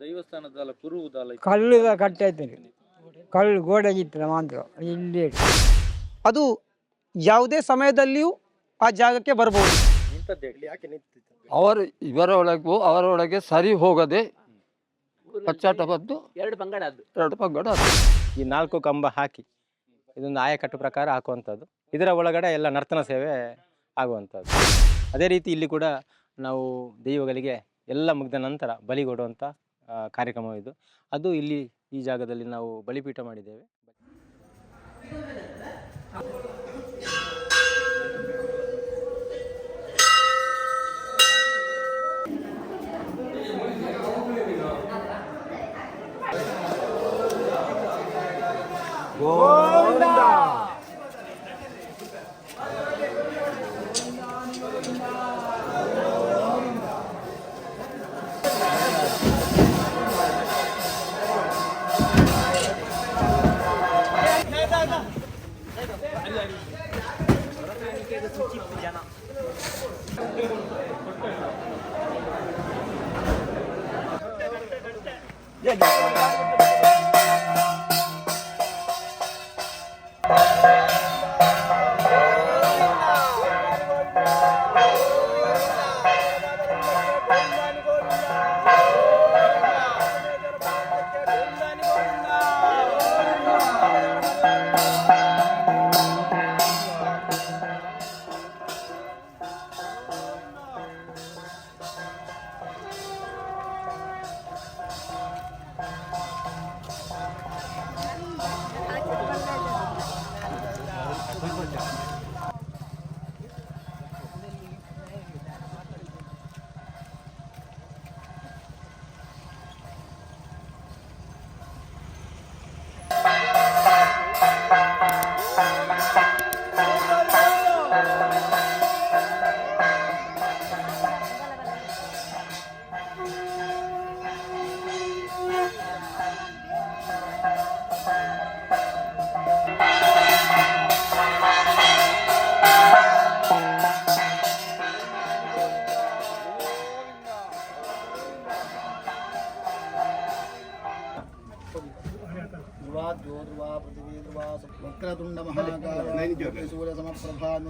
ದೈವಸ್ಥಾನದಲ್ಲ ಕುರುವುದಲ್ಲ ಕಲ್ಲು ಕಟ್ಟೆ ಐತೆ ಕಲ್ಲು ಗೋಡೆ ಮಾತ್ರ ಇಲ್ಲಿ ಅದು ಯಾವುದೇ ಸಮಯದಲ್ಲಿಯೂ ಆ ಜಾಗಕ್ಕೆ ಬರಬಹುದು ಅವರು ಇವರ ಒಳಗೂ ಅವರ ಒಳಗೆ ಸರಿ ಹೋಗದೆ ಕಚ್ಚಾಟ ಬದ್ದು ಎರಡು ಪಂಗಡ ಅದು. ಎರಡು ಪಂಗಡ ಅದು. ಈ ನಾಲ್ಕು ಕಂಬ ಹಾಕಿ ಇದೊಂದು ಆಯಕಟ್ಟು ಪ್ರಕಾರ ಹಾಕುವಂಥದ್ದು. ಇದರ ಒಳಗಡೆ ಎಲ್ಲ ನರ್ತನ ಸೇವೆ ಆಗುವಂಥದ್ದು. ಅದೇ ರೀತಿ ಇಲ್ಲಿ ಕೂಡ ನಾವು ದೈವಗಳಿಗೆ ಎಲ್ಲ ಮುಗಿದ ನಂತರ ಬಲಿಗೊಡುವಂಥ ಕಾರ್ಯಕ್ರಮ ಇದು. ಅದು ಇಲ್ಲಿ ಈ ಜಾಗದಲ್ಲಿ ನಾವು ಬಲಿಪೀಠ ಮಾಡಿದ್ದೇವೆ. Muy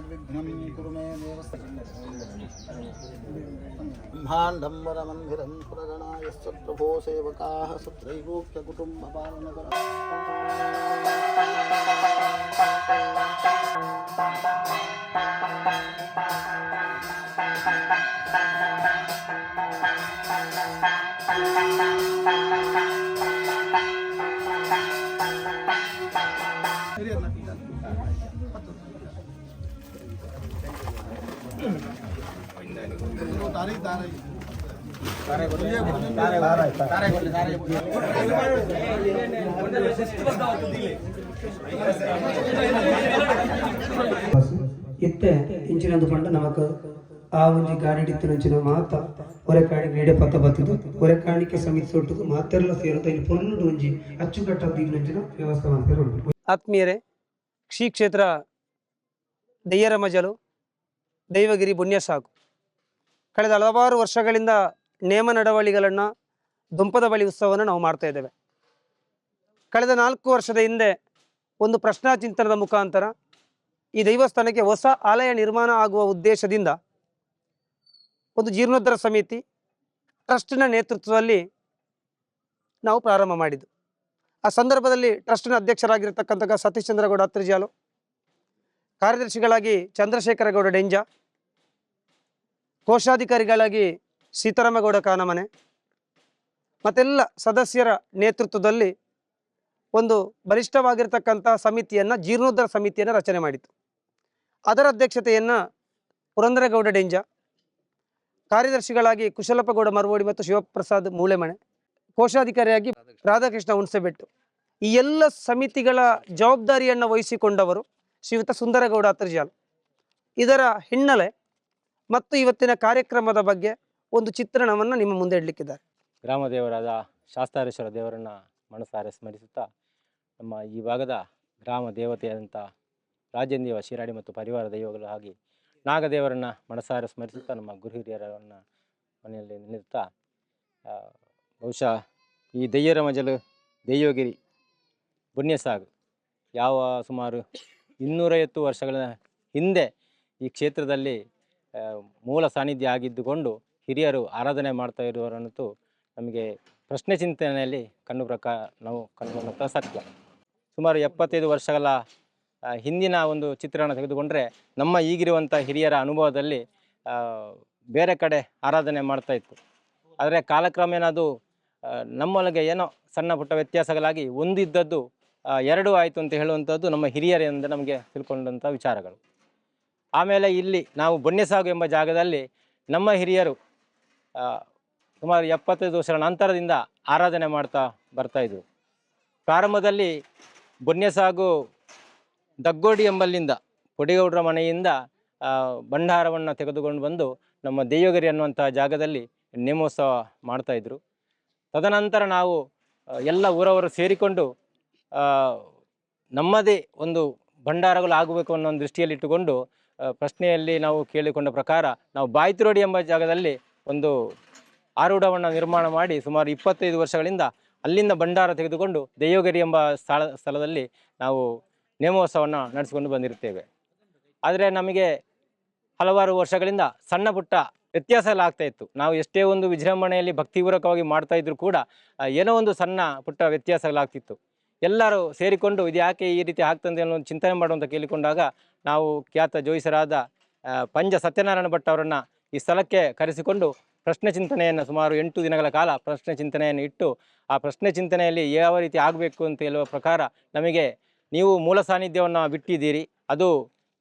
సమప్రభా నిర్విఘ్నం కురు మే దేవ బ్రహ్మాండం వరమందిరం పురగణాయశ్చ ಇತ್ತೆ ಇಂಚಿನಂದು ಪಂಡ ನಮಕ್ ಆ ಒಂಜಿ ಗಾಡಿಡಿತ್ತಿನಂಚಿನ ಮಾತ ಒರೆಕಾಣಿಗೆ ನೀಡೆ ಪತ್ತ ಬತ್ತಿದ್ದು ಒರೆಕಾಣಿಕೆ ಸಮಿತಿ ಸೊಟ್ಟು ಮಾತೆಲ್ಲ ಸೇರುತ್ತ ಇಲ್ಲಿ ಪೊರ್ಲುಡು ಒಂಜಿ. ಅಚ್ಚುಕಟ್ಟಾದ ಈಗಿನಂಚಿನ ವ್ಯವಸ್ಥೆ ಮಾಡ್ತಾರೆ ಆತ್ಮೀಯರೇ, ಶ್ರೀ ಕ್ಷೇತ್ರ ದಯ್ಯರ ಮಜಲು, ದೈವಗಿರಿ ಪುಣ್ಯಸಾಕು ಕಳೆದ ಹಲವಾರು ವರ್ಷಗಳಿಂದ ನೇಮ ನಡವಳಿಗಳನ್ನು ದುಂಪದ ಬಳಿ ಉತ್ಸವವನ್ನು ನಾವು ಮಾಡ್ತಾ ಇದ್ದೇವೆ. ಕಳೆದ ನಾಲ್ಕು ವರ್ಷದ ಹಿಂದೆ ಒಂದು ಪ್ರಶ್ನಾ ಚಿಂತನದ ಮುಖಾಂತರ ಈ ದೈವಸ್ಥಾನಕ್ಕೆ ಹೊಸ ಆಲಯ ನಿರ್ಮಾಣ ಆಗುವ ಉದ್ದೇಶದಿಂದ ಒಂದು ಜೀರ್ಣೋದ್ಧಾರ ಸಮಿತಿ ಟ್ರಸ್ಟ್ನ ನೇತೃತ್ವದಲ್ಲಿ ನಾವು ಪ್ರಾರಂಭ ಮಾಡಿದ್ದು. ಆ ಸಂದರ್ಭದಲ್ಲಿ ಟ್ರಸ್ಟ್ನ ಅಧ್ಯಕ್ಷರಾಗಿರ್ತಕ್ಕಂಥ ಸತೀಶ್ ಚಂದ್ರಗೌಡ ಅತ್ರಿಜಾಲು ಕಾರ್ಯದರ್ಶಿಗಳಾಗಿ ಚಂದ್ರಶೇಖರಗೌಡ, ಡೆಂಜ, ಕೋಶಾಧಿಕಾರಿಗಳಾಗಿ ಸೀತಾರಾಮಗೌಡ ಕಾನಮನೆ. ಮತ್ತೆಲ್ಲ ಸದಸ್ಯರ ನೇತೃತ್ವದಲ್ಲಿ ಒಂದು ಬಲಿಷ್ಠವಾಗಿರ್ತಕ್ಕಂಥ ಸಮಿತಿಯನ್ನು, ಜೀರ್ಣೋದ್ಧಾರ ಸಮಿತಿಯನ್ನು ರಚನೆ ಮಾಡಿತು ಅದರ ಅಧ್ಯಕ್ಷತೆಯನ್ನು ಪುರಂದರಗೌಡ ಡೆಂಜ, ಕಾರ್ಯದರ್ಶಿಗಳಾಗಿ ಕುಶಲಪ್ಪಗೌಡ ಮರವೋಡಿ ಮತ್ತು ಶಿವಪ್ರಸಾದ್ ಮೂಳೆಮಣೆ ಕೋಶಾಧಿಕಾರಿಯಾಗಿ ರಾಧಾಕೃಷ್ಣ ಹುಣಸೆಬೆಟ್ಟು. ಈ ಎಲ್ಲ ಸಮಿತಿಗಳ ಜವಾಬ್ದಾರಿಯನ್ನು ವಹಿಸಿಕೊಂಡವರು ಶ್ರೀಯುತ ಸುಂದರಗೌಡ ಅತ್ತರ್ಜಾಲ್. ಇದರ ಹಿನ್ನೆಲೆ ಮತ್ತು ಇವತ್ತಿನ ಕಾರ್ಯಕ್ರಮದ ಬಗ್ಗೆ ಒಂದು ಚಿತ್ರಣವನ್ನು ನಿಮ್ಮ ಮುಂದೆ ಇಡಲಿಕ್ಕಿದ್ದಾರೆ. ಗ್ರಾಮ ದೇವರಾದ ಶಾಸ್ತಾರೇಶ್ವರ ದೇವರನ್ನ ಮನಸಾರೆ ಸ್ಮರಿಸುತ್ತಾ, ನಮ್ಮ ಈ ಭಾಗದ ಗ್ರಾಮ ದೇವತೆಯಾದಂಥ ರಾಜೇಂದೇವ ಶಿರಾಡಿ ಮತ್ತು ಪರಿವಾರ ದೈವಗಳು ಹಾಗೆ ನಾಗದೇವರನ್ನ ಮನಸಾರೆ ಸ್ಮರಿಸುತ್ತಾ, ನಮ್ಮ ಗುರು ಹಿರಿಯರನ್ನು ಮನೆಯಲ್ಲಿ ನಿಲ್ಲುತ್ತಾ ಬಹುಶಃ ಈ ದೆಯ್ಯರ ಮಜಲು ದೈವಗಿರಿ ಪುಣ್ಯಸಾಗು ಯಾವ ಸುಮಾರು ಇನ್ನೂರೈವತ್ತು ವರ್ಷಗಳ ಹಿಂದೆ ಈ ಕ್ಷೇತ್ರದಲ್ಲಿ ಮೂಲ ಸಾನ್ನಿಧ್ಯ ಆಗಿದ್ದುಕೊಂಡು ಹಿರಿಯರು ಆರಾಧನೆ ಮಾಡ್ತಾ ಇರುವವರನ್ನಂತೂ ನಮಗೆ ಪ್ರಶ್ನೆ ಚಿಂತನೆಯಲ್ಲಿ ಕಂಡು ಪ್ರಕಾರ ನಾವು ಕಂಡುಕೊಂಡಂಥ ಸತ್ಯ ಸುಮಾರು ಎಪ್ಪತ್ತೈದು ವರ್ಷಗಳ ಹಿಂದಿನ ಒಂದು ಚಿತ್ರಣ ತೆಗೆದುಕೊಂಡ್ರೆ ನಮ್ಮ ಈಗಿರುವಂಥ ಹಿರಿಯರ ಅನುಭವದಲ್ಲಿ ಬೇರೆ ಕಡೆ ಆರಾಧನೆ ಮಾಡ್ತಾ ಇತ್ತು. ಆದರೆ ಕಾಲಕ್ರಮೇಣ ಅದು ನಮ್ಮೊಳಗೆ ಏನೋ ಸಣ್ಣ ಪುಟ್ಟ ವ್ಯತ್ಯಾಸಗಳಾಗಿ ಒಂದಿದ್ದದ್ದು ಎರಡು ಆಯಿತು ಅಂತ ಹೇಳುವಂಥದ್ದು ನಮ್ಮ ಹಿರಿಯರಿಂದ ನಮಗೆ ತಿಳ್ಕೊಂಡಂಥ ವಿಚಾರಗಳು. ಆಮೇಲೆ ಇಲ್ಲಿ ನಾವು ಬೊನ್ನೆಸಾಗು ಎಂಬ ಜಾಗದಲ್ಲಿ ನಮ್ಮ ಹಿರಿಯರು ಸುಮಾರು ಎಪ್ಪತ್ತೈದು ವರ್ಷಗಳ ನಂತರದಿಂದ ಆರಾಧನೆ ಮಾಡ್ತಾ ಬರ್ತಾ ಇದ್ರು ಪ್ರಾರಂಭದಲ್ಲಿ ಬೊನ್ನೆಸಾಗು ದಗ್ಗೋಡಿ ಎಂಬಲ್ಲಿಂದ ಪೊಡಿಗೌಡರ ಮನೆಯಿಂದ ಭಂಡಾರವನ್ನು ತೆಗೆದುಕೊಂಡು ಬಂದು ನಮ್ಮ ದೇವಗಿರಿ ಅನ್ನುವಂಥ ಜಾಗದಲ್ಲಿ ನೇಮೋತ್ಸವ ಮಾಡ್ತಾ ಇದ್ರು. ತದನಂತರ ನಾವು ಎಲ್ಲ ಊರವರು ಸೇರಿಕೊಂಡು ನಮ್ಮದೇ ಒಂದು ಭಂಡಾರಗಳು ಆಗಬೇಕು ಅನ್ನೋ ಒಂದು ದೃಷ್ಟಿಯಲ್ಲಿ ಇಟ್ಟುಕೊಂಡು ಪ್ರಶ್ನೆಯಲ್ಲಿ ನಾವು ಕೇಳಿಕೊಂಡ ಪ್ರಕಾರ ನಾವು ಬಾಯ್ತಿರೋಡಿ ಎಂಬ ಜಾಗದಲ್ಲಿ ಒಂದು ಆರೂಢವನ್ನು ನಿರ್ಮಾಣ ಮಾಡಿ ಸುಮಾರು ಇಪ್ಪತ್ತೈದು ವರ್ಷಗಳಿಂದ ಅಲ್ಲಿಂದ ಭಂಡಾರ ತೆಗೆದುಕೊಂಡು ದೇವಗಿರಿ ಎಂಬ ಸ್ಥಳ, ಸ್ಥಳದಲ್ಲಿ ನಾವು ನೇಮೋತ್ಸವವನ್ನು ನಡೆಸಿಕೊಂಡು ಬಂದಿರುತ್ತೇವೆ. ಆದರೆ ನಮಗೆ ಹಲವಾರು ವರ್ಷಗಳಿಂದ ಸಣ್ಣ ಪುಟ್ಟ ವ್ಯತ್ಯಾಸಗಳಾಗ್ತಾ ಇತ್ತು. ನಾವು ಎಷ್ಟೇ ಒಂದು ವಿಜೃಂಭಣೆಯಲ್ಲಿ ಭಕ್ತಿಪೂರ್ವಕವಾಗಿ ಮಾಡ್ತಾ ಇದ್ರು ಕೂಡ ಏನೋ ಒಂದು ಸಣ್ಣ ಪುಟ್ಟ ವ್ಯತ್ಯಾಸಗಳಾಗ್ತಿತ್ತು ಎಲ್ಲರೂ ಸೇರಿಕೊಂಡು ಇದು ಯಾಕೆ ಈ ರೀತಿ ಆಗ್ತದೆ ಅನ್ನೋ ಚಿಂತನೆ ಮಾಡುವಂತ ಕೇಳಿಕೊಂಡಾಗ ನಾವು ಖ್ಯಾತ ಜೋಯಿಸರಾದ ಪಂಜ ಸತ್ಯನಾರಾಯಣ ಭಟ್ ಅವರನ್ನು ಈ ಸ್ಥಳಕ್ಕೆ ಕರೆಸಿಕೊಂಡು ಪ್ರಶ್ನೆ ಚಿಂತನೆಯನ್ನು ಸುಮಾರು ಎಂಟು ದಿನಗಳ ಕಾಲ ಪ್ರಶ್ನೆ ಚಿಂತನೆಯನ್ನು ಇಟ್ಟು ಆ ಪ್ರಶ್ನೆ ಚಿಂತನೆಯಲ್ಲಿ ಯಾವ ರೀತಿ ಆಗಬೇಕು ಅಂತ ಹೇಳುವ ಪ್ರಕಾರ ನಮಗೆ ನೀವು ಮೂಲ ಸಾನ್ನಿಧ್ಯವನ್ನು ಬಿಟ್ಟಿದ್ದೀರಿ. ಅದು